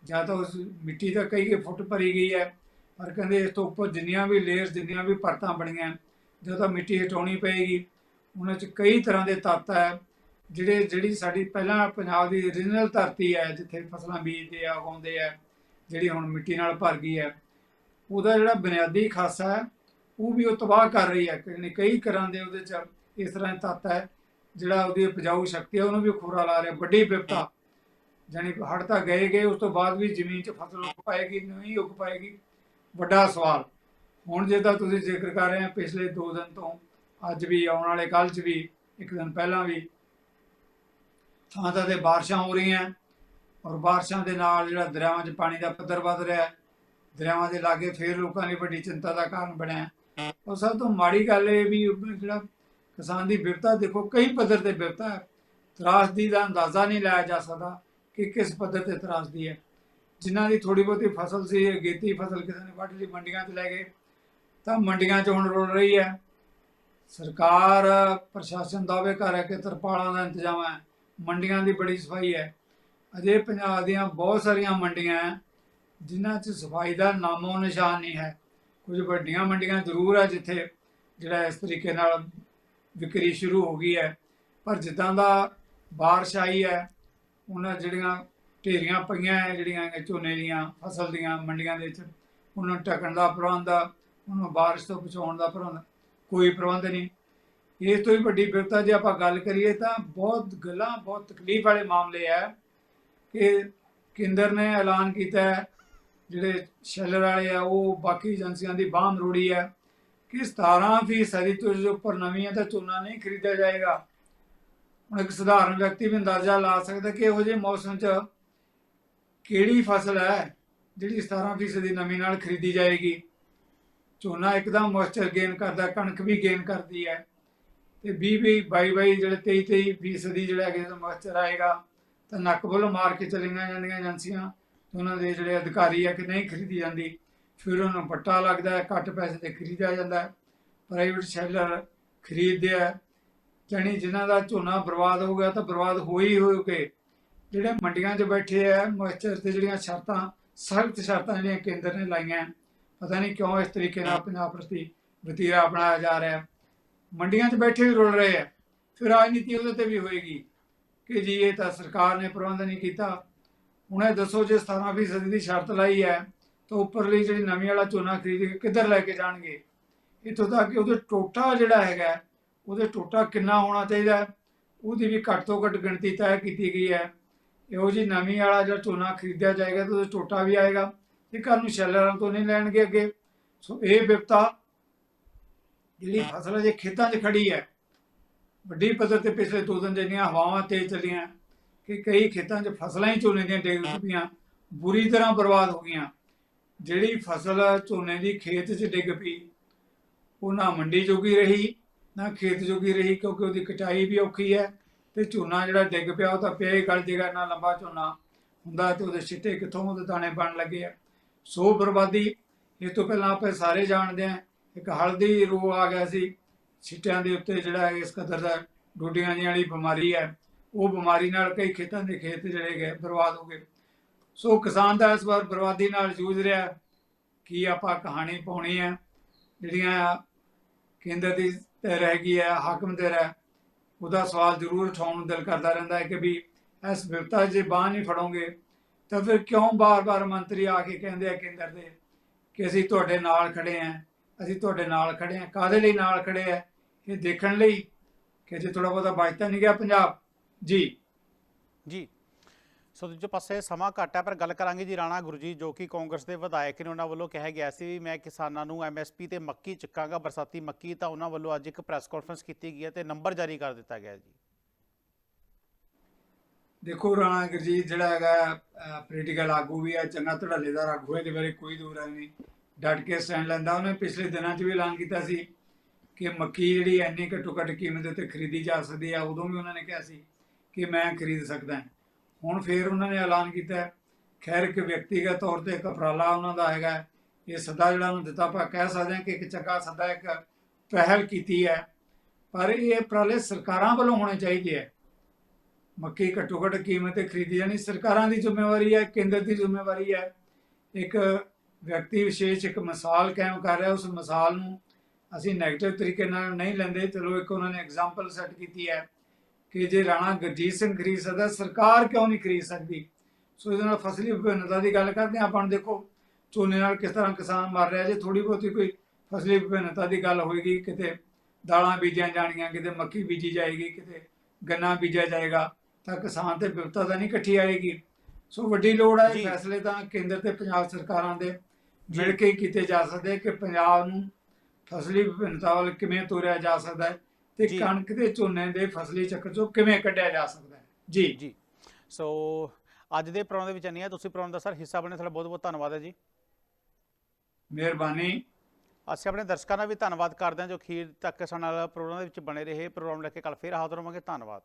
ਜਾਂ ਤਾਂ ਉਸ ਮਿੱਟੀ ਤਾਂ ਕਈ ਕਈ ਫੁੱਟ ਭਰੀ ਗਈ ਹੈ, ਪਰ ਕਹਿੰਦੇ ਇਸ ਤੋਂ ਉੱਪਰ ਜਿੰਨੀਆਂ ਵੀ ਲੇਅਰਸ, ਜਿੰਨੀਆਂ ਵੀ ਪਰਤਾਂ ਬਣੀਆਂ, ਜਦੋਂ ਤਾਂ ਮਿੱਟੀ ਹਟਾਉਣੀ ਪਏਗੀ, ਉਹਨਾਂ 'ਚ ਕਈ ਤਰ੍ਹਾਂ ਦੇ ਤੱਤ ਹੈ, ਜਿਹੜੇ, ਜਿਹੜੀ ਸਾਡੀ ਪਹਿਲਾਂ ਪੰਜਾਬ ਦੀ ਰੀਜਨਲ ਧਰਤੀ ਹੈ, ਜਿੱਥੇ ਫਸਲਾਂ ਬੀਜਦੇ ਆ, ਉਗਾਉਂਦੇ ਆ, ਜਿਹੜੀ ਹੁਣ ਮਿੱਟੀ ਨਾਲ ਭਰ ਗਈ ਹੈ, ਉਹਦਾ ਜਿਹੜਾ ਬੁਨਿਆਦੀ ਖਾਸਾ ਹੈ ਉਹ ਵੀ ਉਹ ਤਬਾਹ ਕਰ ਰਹੀ ਹੈ ਕਿ ਕਈ ਤਰ੍ਹਾਂ ਦੇ ਉਹਦੇ 'ਚ ਇਸ ਤਰ੍ਹਾਂ ਤੱਤ ਹੈ, ਜਿਹੜਾ ਉਹਦੀ ਉਪਜਾਊ ਸ਼ਕਤੀ ਹੈ, ਉਹਨੂੰ ਵੀ ਖੋਰਾ ਲਾ ਰਿਹਾ, ਵੱਡੀ ਵਿਪਤਾ। ਜਾਨੀ ਹੜ੍ਹ ਤਾਂ ਗਏ ਗਏ, ਉਸ ਤੋਂ ਬਾਅਦ ਵੀ ਜ਼ਮੀਨ 'ਚ ਫਸਲ ਉੱਗ ਪਾਏਗੀ, ਨਹੀਂ ਉੱਗ ਪਾਏਗੀ। ਵੱਡਾ ਸਵਾਲ। ਹੁਣ ਜਿੱਦਾਂ ਤੁਸੀਂ ਜ਼ਿਕਰ ਕਰ ਰਹੇ ਆ ਪਿਛਲੇ 2 ਦਿਨ ਤੋਂ, ਅੱਜ ਵੀ, ਆਉਣ ਵਾਲੇ ਕੱਲ੍ਹ 'ਚ ਵੀ, ਇੱਕ ਦਿਨ ਪਹਿਲਾਂ ਵੀ, ਥਾਂ ਥਾਂ ਤੇ ਬਾਰਿਸ਼ਾਂ ਹੋ ਰਹੀਆਂ ਔਰ ਬਾਰਿਸ਼ਾਂ ਦੇ ਨਾਲ ਜਿਹੜਾ ਦਰਿਆਵਾਂ 'ਚ ਪਾਣੀ ਦਾ ਪੱਧਰ ਵੱਧ ਰਿਹਾ ਦਰਿਆਵਾਂ ਦੇ ਲਾਗੇ ਫੇਰ ਲੋਕਾਂ ਲਈ ਵੱਡੀ ਚਿੰਤਾ ਦਾ ਕਾਰਨ ਬਣਿਆ ਔਰ ਸਭ ਤੋਂ ਮਾੜੀ ਗੱਲ ਇਹ ਵੀ ਜਿਹੜਾ ਕਿਸਾਨ ਦੀ ਵਿਪਤਾ ਦੇਖੋ ਕਈ ਪੱਧਰ ਤੇ ਵਿਪਤਾ ਹੈ। ਤਰਾਸਦੀ ਦਾ ਅੰਦਾਜ਼ਾ ਨਹੀਂ ਲਾਇਆ ਜਾ ਸਕਦਾ ਕਿ ਕਿਸ ਪੱਧਰ ਤੇ ਤਰਾਸਦੀ ਹੈ। ਜਿਨ੍ਹਾਂ ਦੀ ਥੋੜੀ ਬਹੁਤੀ ਫਸਲ ਸੀ ਅਗੇਤੀ ਫਸਲ ਕਿਸੇ ਨੇ ਵੱਢ ਲਈ, ਮੰਡੀਆਂ 'ਚ ਲੈ ਗਏ। ਤਾਂ ਮੰਡੀਆਂ 'ਚ ਹੁਣ ਰੁਲ ਰਹੀ ਹੈ। ਸਰਕਾਰ, ਪ੍ਰਸ਼ਾਸਨ ਦਾਅਵੇ ਕਰ ਰਿਹਾ ਕਿ ਤਰਪਾਲਾਂ ਦਾ ਇੰਤਜ਼ਾਮ ਹੈ। ਮੰਡੀਆਂ ਦੀ ਬੜੀ ਸਫ਼ਾਈ ਹੈ। ਅਜੇ ਪੰਜਾਬ ਦੀਆਂ ਬਹੁਤ ਸਾਰੀਆਂ ਮੰਡੀਆਂ ਹੈ, ਜਿਨ੍ਹਾਂ 'ਚ ਸਫ਼ਾਈ ਦਾ ਨਾਮੋ ਨਿਸ਼ਾਨ ਨਹੀਂ ਹੈ। ਕੁਝ ਵੱਡੀਆਂ ਮੰਡੀਆਂ ਜ਼ਰੂਰ ਆ ਜਿੱਥੇ ਜਿਹੜਾ ਇਸ ਤਰੀਕੇ ਨਾਲ ਵਿਕਰੀ ਸ਼ੁਰੂ ਹੋ ਗਈ ਹੈ। ਪਰ ਜਿੱਦਾਂ ਦਾ ਬਾਰਿਸ਼ ਆਈ ਹੈ, ਉਹਨਾਂ ਜਿਹੜੀਆਂ ਢੇਰੀਆਂ ਪਈਆਂ ਹੈ, ਜਿਹੜੀਆਂ ਝੋਨੇ ਦੀਆਂ ਫਸਲ ਦੀਆਂ ਮੰਡੀਆਂ ਦੇ ਵਿੱਚ, ਉਹਨਾਂ ਨੂੰ ਢੱਕਣ ਦਾ ਪ੍ਰਬੰਧ ਉਹਨੂੰ ਬਾਰਿਸ਼ ਤੋਂ ਬਚਾਉਣ ਦਾ ਪ੍ਰਬੰਧ ਕੋਈ ਪ੍ਰਬੰਧ ਨਹੀਂ। ਇਸ ਤੋਂ ਵੀ ਵੱਡੀ ਵਿਪਤਾ ਜੇ ਆਪਾਂ ਗੱਲ ਕਰੀਏ ਤਾਂ ਬਹੁਤ ਗੱਲਾਂ, ਬਹੁਤ ਤਕਲੀਫ ਵਾਲੇ ਮਾਮਲੇ ਹੈ ਕਿ ਕੇਂਦਰ ਨੇ ਐਲਾਨ ਕੀਤਾ ਹੈ ਜਿਹੜੇ ਸ਼ੈਲਰ ਵਾਲੇ ਆ, ਉਹ ਬਾਕੀ ਏਜੰਸੀਆਂ ਦੀ ਬਾਹ ਮਰੋੜੀ ਹੈ ਕਿ 17% ਤੋਂ ਜੋ ਉੱਪਰ ਨਵੀਆਂ ਤਾਂ ਝੋਨਾ ਨਹੀਂ ਖਰੀਦਿਆ ਜਾਏਗਾ। ਹੁਣ ਇੱਕ ਸਧਾਰਨ ਵਿਅਕਤੀ ਵੀ ਅੰਦਾਜ਼ਾ ਲਾ ਸਕਦਾ ਕਿ ਇਹੋ ਜਿਹੇ ਮੌਸਮ 'ਚ ਕਿਹੜੀ ਫਸਲ ਹੈ ਜਿਹੜੀ 17% ਦੀ ਨਮੀ ਨਾਲ ਖਰੀਦੀ ਜਾਏਗੀ? ਝੋਨਾ ਇੱਕਦਮ ਮੋਇਸਚਰ ਗੇਨ ਕਰਦਾ, ਕਣਕ ਵੀ ਗੇਨ ਕਰਦੀ ਹੈ। ਤੇ 20 20 22 22 ਜਿਹੜੇ 23 23 ਫੀਸਦੀ ਜਿਹੜਾ ਹੈਗੇ, ਮੋਇਸਚਰ ਆਏਗਾ, ਤਾਂ ਨੱਕ ਬੁੱਲ ਮਾਰ ਕੇ ਚਲੀਆਂ ਜਾਂਦੀਆਂ ਏਜੰਸੀਆਂ। ਉਹਨਾਂ ਦੇ ਜਿਹੜੇ ਅਧਿਕਾਰੀ ਆ ਕਿ ਨਹੀਂ ਖਰੀਦੀ ਜਾਂਦੀ, ਫਿਰ ਉਹਨਾਂ ਨੂੰ ਪੱਟਾ ਲੱਗਦਾ ਹੈ, ਘੱਟ ਪੈਸੇ ਤੇ ਖਰੀਦਿਆ ਜਾਂਦਾ ਹੈ। ਪ੍ਰਾਈਵੇਟ ਸ਼ੈਲਰ ਖਰੀਦਦੇ ਆ, ਜਾਣੀ ਜਿਨ੍ਹਾਂ ਦਾ ਝੋਨਾ ਬਰਬਾਦ ਹੋ ਗਿਆ ਤਾਂ ਬਰਬਾਦ ਹੋ ਹੀ ਹੋ ਕੇ ਜਿਹੜੇ ਮੰਡੀਆਂ 'ਚ ਬੈਠੇ ਆ ਮੋਇਸਚਰ ਤੇ ਜਿਹੜੀਆਂ ਸ਼ਰਤਾਂ, ਸਖਤ ਸ਼ਰਤਾਂ ਜਿਹੜੀਆਂ ਕੇਂਦਰ ਨੇ ਲਾਈਆਂ, ਪਤਾ ਨਹੀਂ ਕਿਉਂ ਇਸ ਤਰੀਕੇ ਨਾਲ ਪੰਜਾਬ ਪ੍ਰਤੀ ਵਤੀਰਾ ਅਪਣਾਇਆ ਜਾ ਰਿਹਾ। ਮੰਡੀਆਂ 'ਚ ਬੈਠੇ ਵੀ ਰੁਲ ਰਹੇ ਆ, ਫਿਰ ਰਾਜਨੀਤੀ ਉਹਦੇ ਤੇ ਵੀ ਹੋਏਗੀ ਕਿ ਜੀ ਇਹ ਤਾਂ ਸਰਕਾਰ ਨੇ ਪ੍ਰਬੰਧ ਨਹੀਂ ਕੀਤਾ ਹੁਣ ਇਹ ਦੱਸੋ ਜੇ 17% ਦੀ ਸ਼ਰਤ ਲਾਈ ਹੈ, ਤਾਂ ਉੱਪਰਲੀ ਜਿਹੜੀ ਨਵੀਂ ਵਾਲਾ ਝੋਨਾ ਖਰੀਦ ਕੇ ਕਿੱਧਰ ਲੈ ਕੇ ਜਾਣਗੇ? ਇੱਥੋਂ ਤੱਕ ਕਿ ਉਹਦੇ ਟੋਟਾ ਜਿਹੜਾ ਹੈਗਾ, ਉਹਦੇ ਟੋਟਾ ਕਿੰਨਾ ਹੋਣਾ ਚਾਹੀਦਾ? ਉਹਦੀ ਵੀ ਘੱਟ ਤੋਂ ਘੱਟ ਗਿਣਤੀ ਤੈਅ ਕੀਤੀ ਗਈ ਹੈ। ਇਹੋ ਜੀ ਨਵੀਂ ਵਾਲਾ ਜਿਹੜਾ ਝੋਨਾ ਖਰੀਦਿਆ ਜਾਏਗਾ, ਤਾਂ ਉਹਦਾ ਟੋਟਾ ਵੀ ਆਏਗਾ, ਤੇ ਕੱਲ ਨੂੰ ਸ਼ੈਲਰਾਂ ਤੋਂ ਨਹੀਂ ਲੈਣਗੇ ਅੱਗੇ। ਸੋ ਇਹ ਵਿਪਤਾ ਜਿਹੜੀ ਫਸਲ ਜੇ ਖੇਤਾਂ 'ਚ ਖੜੀ ਹੈ, ਵੱਡੀ ਪੱਧਰ ਤੇ ਪਿਛਲੇ ਦੋ ਦਿਨ ਜਿਹੜੀਆਂ ਹਵਾਵਾਂ ਤੇਜ਼ ਚੱਲੀਆਂ ਕਿ ਕਈ ਖੇਤਾਂ 'ਚ ਫਸਲਾਂ ਹੀ ਝੋਨੇ ਦੀਆਂ ਡਿੱਗ ਪਈਆਂ ਬੁਰੀ ਤਰ੍ਹਾਂ ਬਰਬਾਦ ਹੋ ਗਈਆਂ। ਜਿਹੜੀ ਫਸਲ ਝੋਨੇ ਦੀ ਖੇਤ 'ਚ ਡਿੱਗ ਪਈ ਉਹ ਨਾ ਮੰਡੀ ਜੋਗੀ ਰਹੀ ਨਾ ਖੇਤ ਜੋਗੀ ਰਹੀ ਕਿਉਂਕਿ ਉਹਦੀ ਕਟਾਈ ਵੀ ਔਖੀ ਹੈ ਤੇ ਝੋਨਾ ਜਿਹੜਾ ਡਿੱਗ ਪਿਆ ਉਹ ਤਾਂ ਪਿਆ ਹੀ ਗਲ ਜੇਗਾ ਨਾ ਲੰਬਾ ਝੋਨਾ ਹੁੰਦਾ ਤੇ ਉਹਦੇ ਛਿੱਟੇ ਕਿੱਥੋਂ ਉਹਦੇ ਦਾਣੇ ਬਣ ਲੱਗੇ ਆ। ਸੋ ਬਰਬਾਦੀ ਇਹ ਤੋਂ ਪਹਿਲਾਂ ਆਪਾਂ ਸਾਰੇ ਜਾਣਦੇ ਹਾਂ। ਇੱਕ ਹਲਦੀ ਰੋਗ ਆ ਗਿਆ ਸੀ ਛਿੱਟਿਆਂ ਦੇ ਉੱਤੇ ਜਿਹੜਾ ਇਸ ਕਦਰ ਦਾ ਡੋਡੀਆਂ ਵਾਲੀ ਬਿਮਾਰੀ ਹੈ। ਉਹ ਬਿਮਾਰੀ ਨਾਲ ਕਈ ਖੇਤਾਂ ਦੇ ਖੇਤ ਜਿਹੜੇ ਗਏ, ਬਰਬਾਦ ਹੋ ਗਏ। ਸੋ ਕਿਸਾਨ ਦਾ ਇਸ ਵਾਰ ਬਰਬਾਦੀ ਨਾਲ ਜੂਝ ਰਿਹਾ ਕੀ ਆਪਾਂ ਕਹਾਣੀ ਪਾਉਣੀ ਹੈ, ਜਿਹੜੀਆਂ ਕੇਂਦਰ ਦੀ ਰਹਿ ਗਈ ਹੈ, ਹਾਕਮ ਤੇ ਰਹਿ, ਉਹਦਾ ਸਵਾਲ ਜ਼ਰੂਰ ਉਠਾਉਣ ਨੂੰ ਦਿਲ ਕਰਦਾ ਰਹਿੰਦਾ ਹੈ ਕਿ ਵੀ ਇਸ ਵਿਪਤਾ ਜੇ ਬਾਂਹ ਨਹੀਂ ਫੜੋਗੇ, ਤਾਂ ਫਿਰ ਕਿਉਂ ਬਾਰ-ਬਾਰ ਮੰਤਰੀ ਆ ਕੇ ਕਹਿੰਦੇ ਆ ਕੇਂਦਰ ਦੇ ਕਿ ਅਸੀਂ ਤੁਹਾਡੇ ਨਾਲ ਖੜੇ ਆਂ ਅਸੀਂ ਤੁਹਾਡੇ ਨਾਲ ਖੜੇ ਆਂ ਕਾਦੇ ਲਈ ਨਾਲ ਖੜੇ ਆ ਇਹ ਦੇਖਣ ਲਈ ਕਿ ਜੇ ਥੋੜਾ ਬਹੁਤਾ ਬਚਤਾ ਨਹੀਂ ਗਿਆ ਪੰਜਾਬ ਜੀ। ਜੀ। ਸੋ ਦੂਜੇ ਪਾਸੇ ਸਮਾਂ ਘੱਟ ਹੈ ਪਰ ਗੱਲ ਕਰਾਂਗੇ ਜੀ ਰਾਣਾ ਗੁਰਜੀਤ ਜੋ ਕਿ ਕਾਂਗਰਸ ਦੇ ਵਿਧਾਇਕ ਨੇ ਉਹਨਾਂ ਵੱਲੋਂ ਕਿਹਾ ਗਿਆ ਸੀ ਵੀ ਮੈਂ ਕਿਸਾਨਾਂ ਨੂੰ ਐਮਐਸਪੀ ਤੇ ਮੱਕੀ ਚੱਕਾਂਗਾ ਬਰਸਾਤੀ ਮੱਕੀ ਤਾਂ ਉਹਨਾਂ ਵੱਲੋਂ ਅੱਜ ਇੱਕ ਪ੍ਰੈਸ ਕਾਨਫਰੰਸ ਕੀਤੀ ਗਈ ਹੈ ਤੇ ਨੰਬਰ ਜਾਰੀ ਕਰ ਦਿੱਤਾ ਗਿਆ ਜੀ। ਦੇਖੋ ਰਾਣਾ ਗੁਰਜੀਤ ਜਿਹੜਾ ਹੈਗਾ ਪੋਲੀਟੀਕਲ ਆਗੂ ਵੀ ਹੈ ਚੰਗਾ ਧੜੱਲੇਦਾਰ ਆਗੂ ਹੈ ਇਹਦੇ ਬਾਰੇ ਕੋਈ ਦੂਰ ਹੈ ਨਹੀਂ। ਡਟ ਕੇ ਸਟੈਂਡ ਲੈਂਦਾ ਉਹਨੇ ਪਿਛਲੇ ਦਿਨਾਂ 'ਚ ਵੀ ਐਲਾਨ ਕੀਤਾ ਸੀ ਕਿ ਮੱਕੀ ਜਿਹੜੀ ਐਨੀ ਘੱਟੋ ਘੱਟ ਕੀਮਤ ਉੱਤੇ ਖਰੀਦੀ ਜਾ ਸਕਦੀ ਆ ਉਦੋਂ ਵੀ ਉਹਨਾਂ ਨੇ ਕਿਹਾ ਸੀ। ਕਿ ਮੈਂ ਖਰੀਦ ਸਕਦਾ ਹੁਣ ਫੇਰ ਉਹਨਾਂ ਨੇ ਐਲਾਨ ਕੀਤਾ ਖੈਰ, ਇੱਕ ਵਿਅਕਤੀਗਤ ਤੌਰ ਤੇ ਇੱਕ ਉਪਰਾਲਾ ਉਹਨਾਂ ਦਾ ਹੈਗਾ ਇਹ ਸੱਦਾ ਜਿਹੜਾ ਉਹਨੂੰ ਦਿੱਤਾ, ਆਪਾਂ ਕਹਿ ਸਕਦੇ ਹਾਂ ਕਿ ਇੱਕ ਚੰਗਾ ਸੱਦਾ, ਇੱਕ ਪਹਿਲ ਕੀਤੀ ਹੈ। ਪਰ ਇਹ ਉਪਰਾਲੇ ਸਰਕਾਰਾਂ ਵੱਲੋਂ ਹੋਣੇ ਚਾਹੀਦੇ ਹੈ। ਮੱਕੀ ਘੱਟੋ ਘੱਟ ਕੀਮਤ ਤੇ ਖਰੀਦੀ ਜਾਣੀ ਸਰਕਾਰਾਂ ਦੀ ਜ਼ਿੰਮੇਵਾਰੀ ਹੈ, ਕੇਂਦਰ ਦੀ ਜ਼ਿੰਮੇਵਾਰੀ ਹੈ। ਇੱਕ ਵਿਅਕਤੀ ਵਿਸ਼ੇਸ਼ ਇੱਕ ਮਿਸਾਲ ਕਾਇਮ ਕਰ ਰਿਹਾ, ਉਸ ਮਿਸਾਲ ਨੂੰ ਅਸੀਂ ਨੈਗੇਟਿਵ ਤਰੀਕੇ ਨਾਲ ਨਹੀਂ ਲੈਂਦੇ। ਚਲੋ, ਇੱਕ ਉਹਨਾਂ ਨੇ ਐਗਜ਼ਾਮਪਲ ਸੈੱਟ ਕੀਤੀ ਹੈ। ਕਿ ਜੇ ਰਾਣਾ ਗੁਰਜੀਤ ਸਿੰਘ ਖਰੀਦ ਸਕਦਾ ਸਰਕਾਰ ਕਿਉਂ ਨਹੀਂ ਖਰੀਦ ਸਕਦੀ ਸੋ ਇਹਦੇ ਨਾਲ ਫਸਲੀ ਵਿਭਿੰਨਤਾ ਦੀ ਗੱਲ ਕਰਦੇ ਹਾਂ ਆਪਾਂ ਦੇਖੋ ਝੋਨੇ ਨਾਲ ਕਿਸ ਤਰ੍ਹਾਂ ਕਿਸਾਨ ਮਰ ਰਿਹਾ ਜੇ ਥੋੜੀ ਬਹੁਤੀ ਕੋਈ ਫਸਲੀ ਵਿਭਿੰਨਤਾ ਦੀ ਗੱਲ ਹੋਏਗੀ ਕਿਤੇ ਦਾਲਾਂ ਬੀਜੀਆਂ ਜਾਣਗੀਆਂ ਕਿਤੇ ਮੱਕੀ ਬੀਜੀ ਜਾਏਗੀ ਕਿਤੇ ਗੰਨਾ ਬੀਜਿਆ ਜਾਏਗਾ ਤਾਂ ਕਿਸਾਨ ਤੇ ਵਿਪਤਾ ਤਾਂ ਨਹੀਂ ਇਕੱਠੀ ਆਏਗੀ ਸੋ ਵੱਡੀ ਲੋੜ ਹੈ। ਫੈਸਲੇ ਤਾਂ ਕੇਂਦਰ ਤੇ ਪੰਜਾਬ ਸਰਕਾਰਾਂ ਦੇ। ਮਿਲ ਕੇ ਕੀਤੇ ਜਾ ਸਕਦੇ ਕਿ ਪੰਜਾਬ ਨੂੰ ਫਸਲੀ ਵਿਭਿੰਨਤਾ ਵੱਲ ਕਿਵੇਂ ਤੋਰਿਆ ਜਾ ਸਕਦਾ ਹੈ ਤੇ ਜੀ। ਕਣਕ ਤੇ ਝੋਨੇ ਦੇ ਫਸਲੀ ਚੱਕਰ ਚੋਂ ਕਿਵੇਂ ਕੱਢਿਆ ਜਾ ਸਕਦਾ ਹੈ? ਜੀ। ਜੀ। ਸੋ ਅੱਜ ਦੇ ਪ੍ਰੋਗਰਾਮ ਦੇ ਵਿੱਚ ਨਹੀਂ ਹੈ ਤੁਸੀਂ ਪ੍ਰੋਗਰਾਮ ਦਾ ਸਰ ਹਿੱਸਾ ਬਣੇ ਤੁਹਾਡਾ ਬਹੁਤ ਬਹੁਤ ਧੰਨਵਾਦ ਹੈ ਜੀ। ਮਿਹਰਬਾਨੀ। ਅਸੀਂ ਆਪਣੇ ਦਰਸ਼ਕਾਂ ਦਾ ਵੀ ਧੰਨਵਾਦ ਕਰਦੇ ਹਾਂ ਜੋ ਅਖੀਰ ਤੱਕ ਸਾਡੇ ਨਾਲ ਪ੍ਰੋਗਰਾਮ ਦੇ ਵਿੱਚ ਬਣੇ ਰਹੇ। ਪ੍ਰੋਗਰਾਮ ਲੈ ਕੇ ਕੱਲ ਫੇਰ ਹਾਜ਼ਰ ਹੋਵਾਂਗੇ। ਧੰਨਵਾਦ।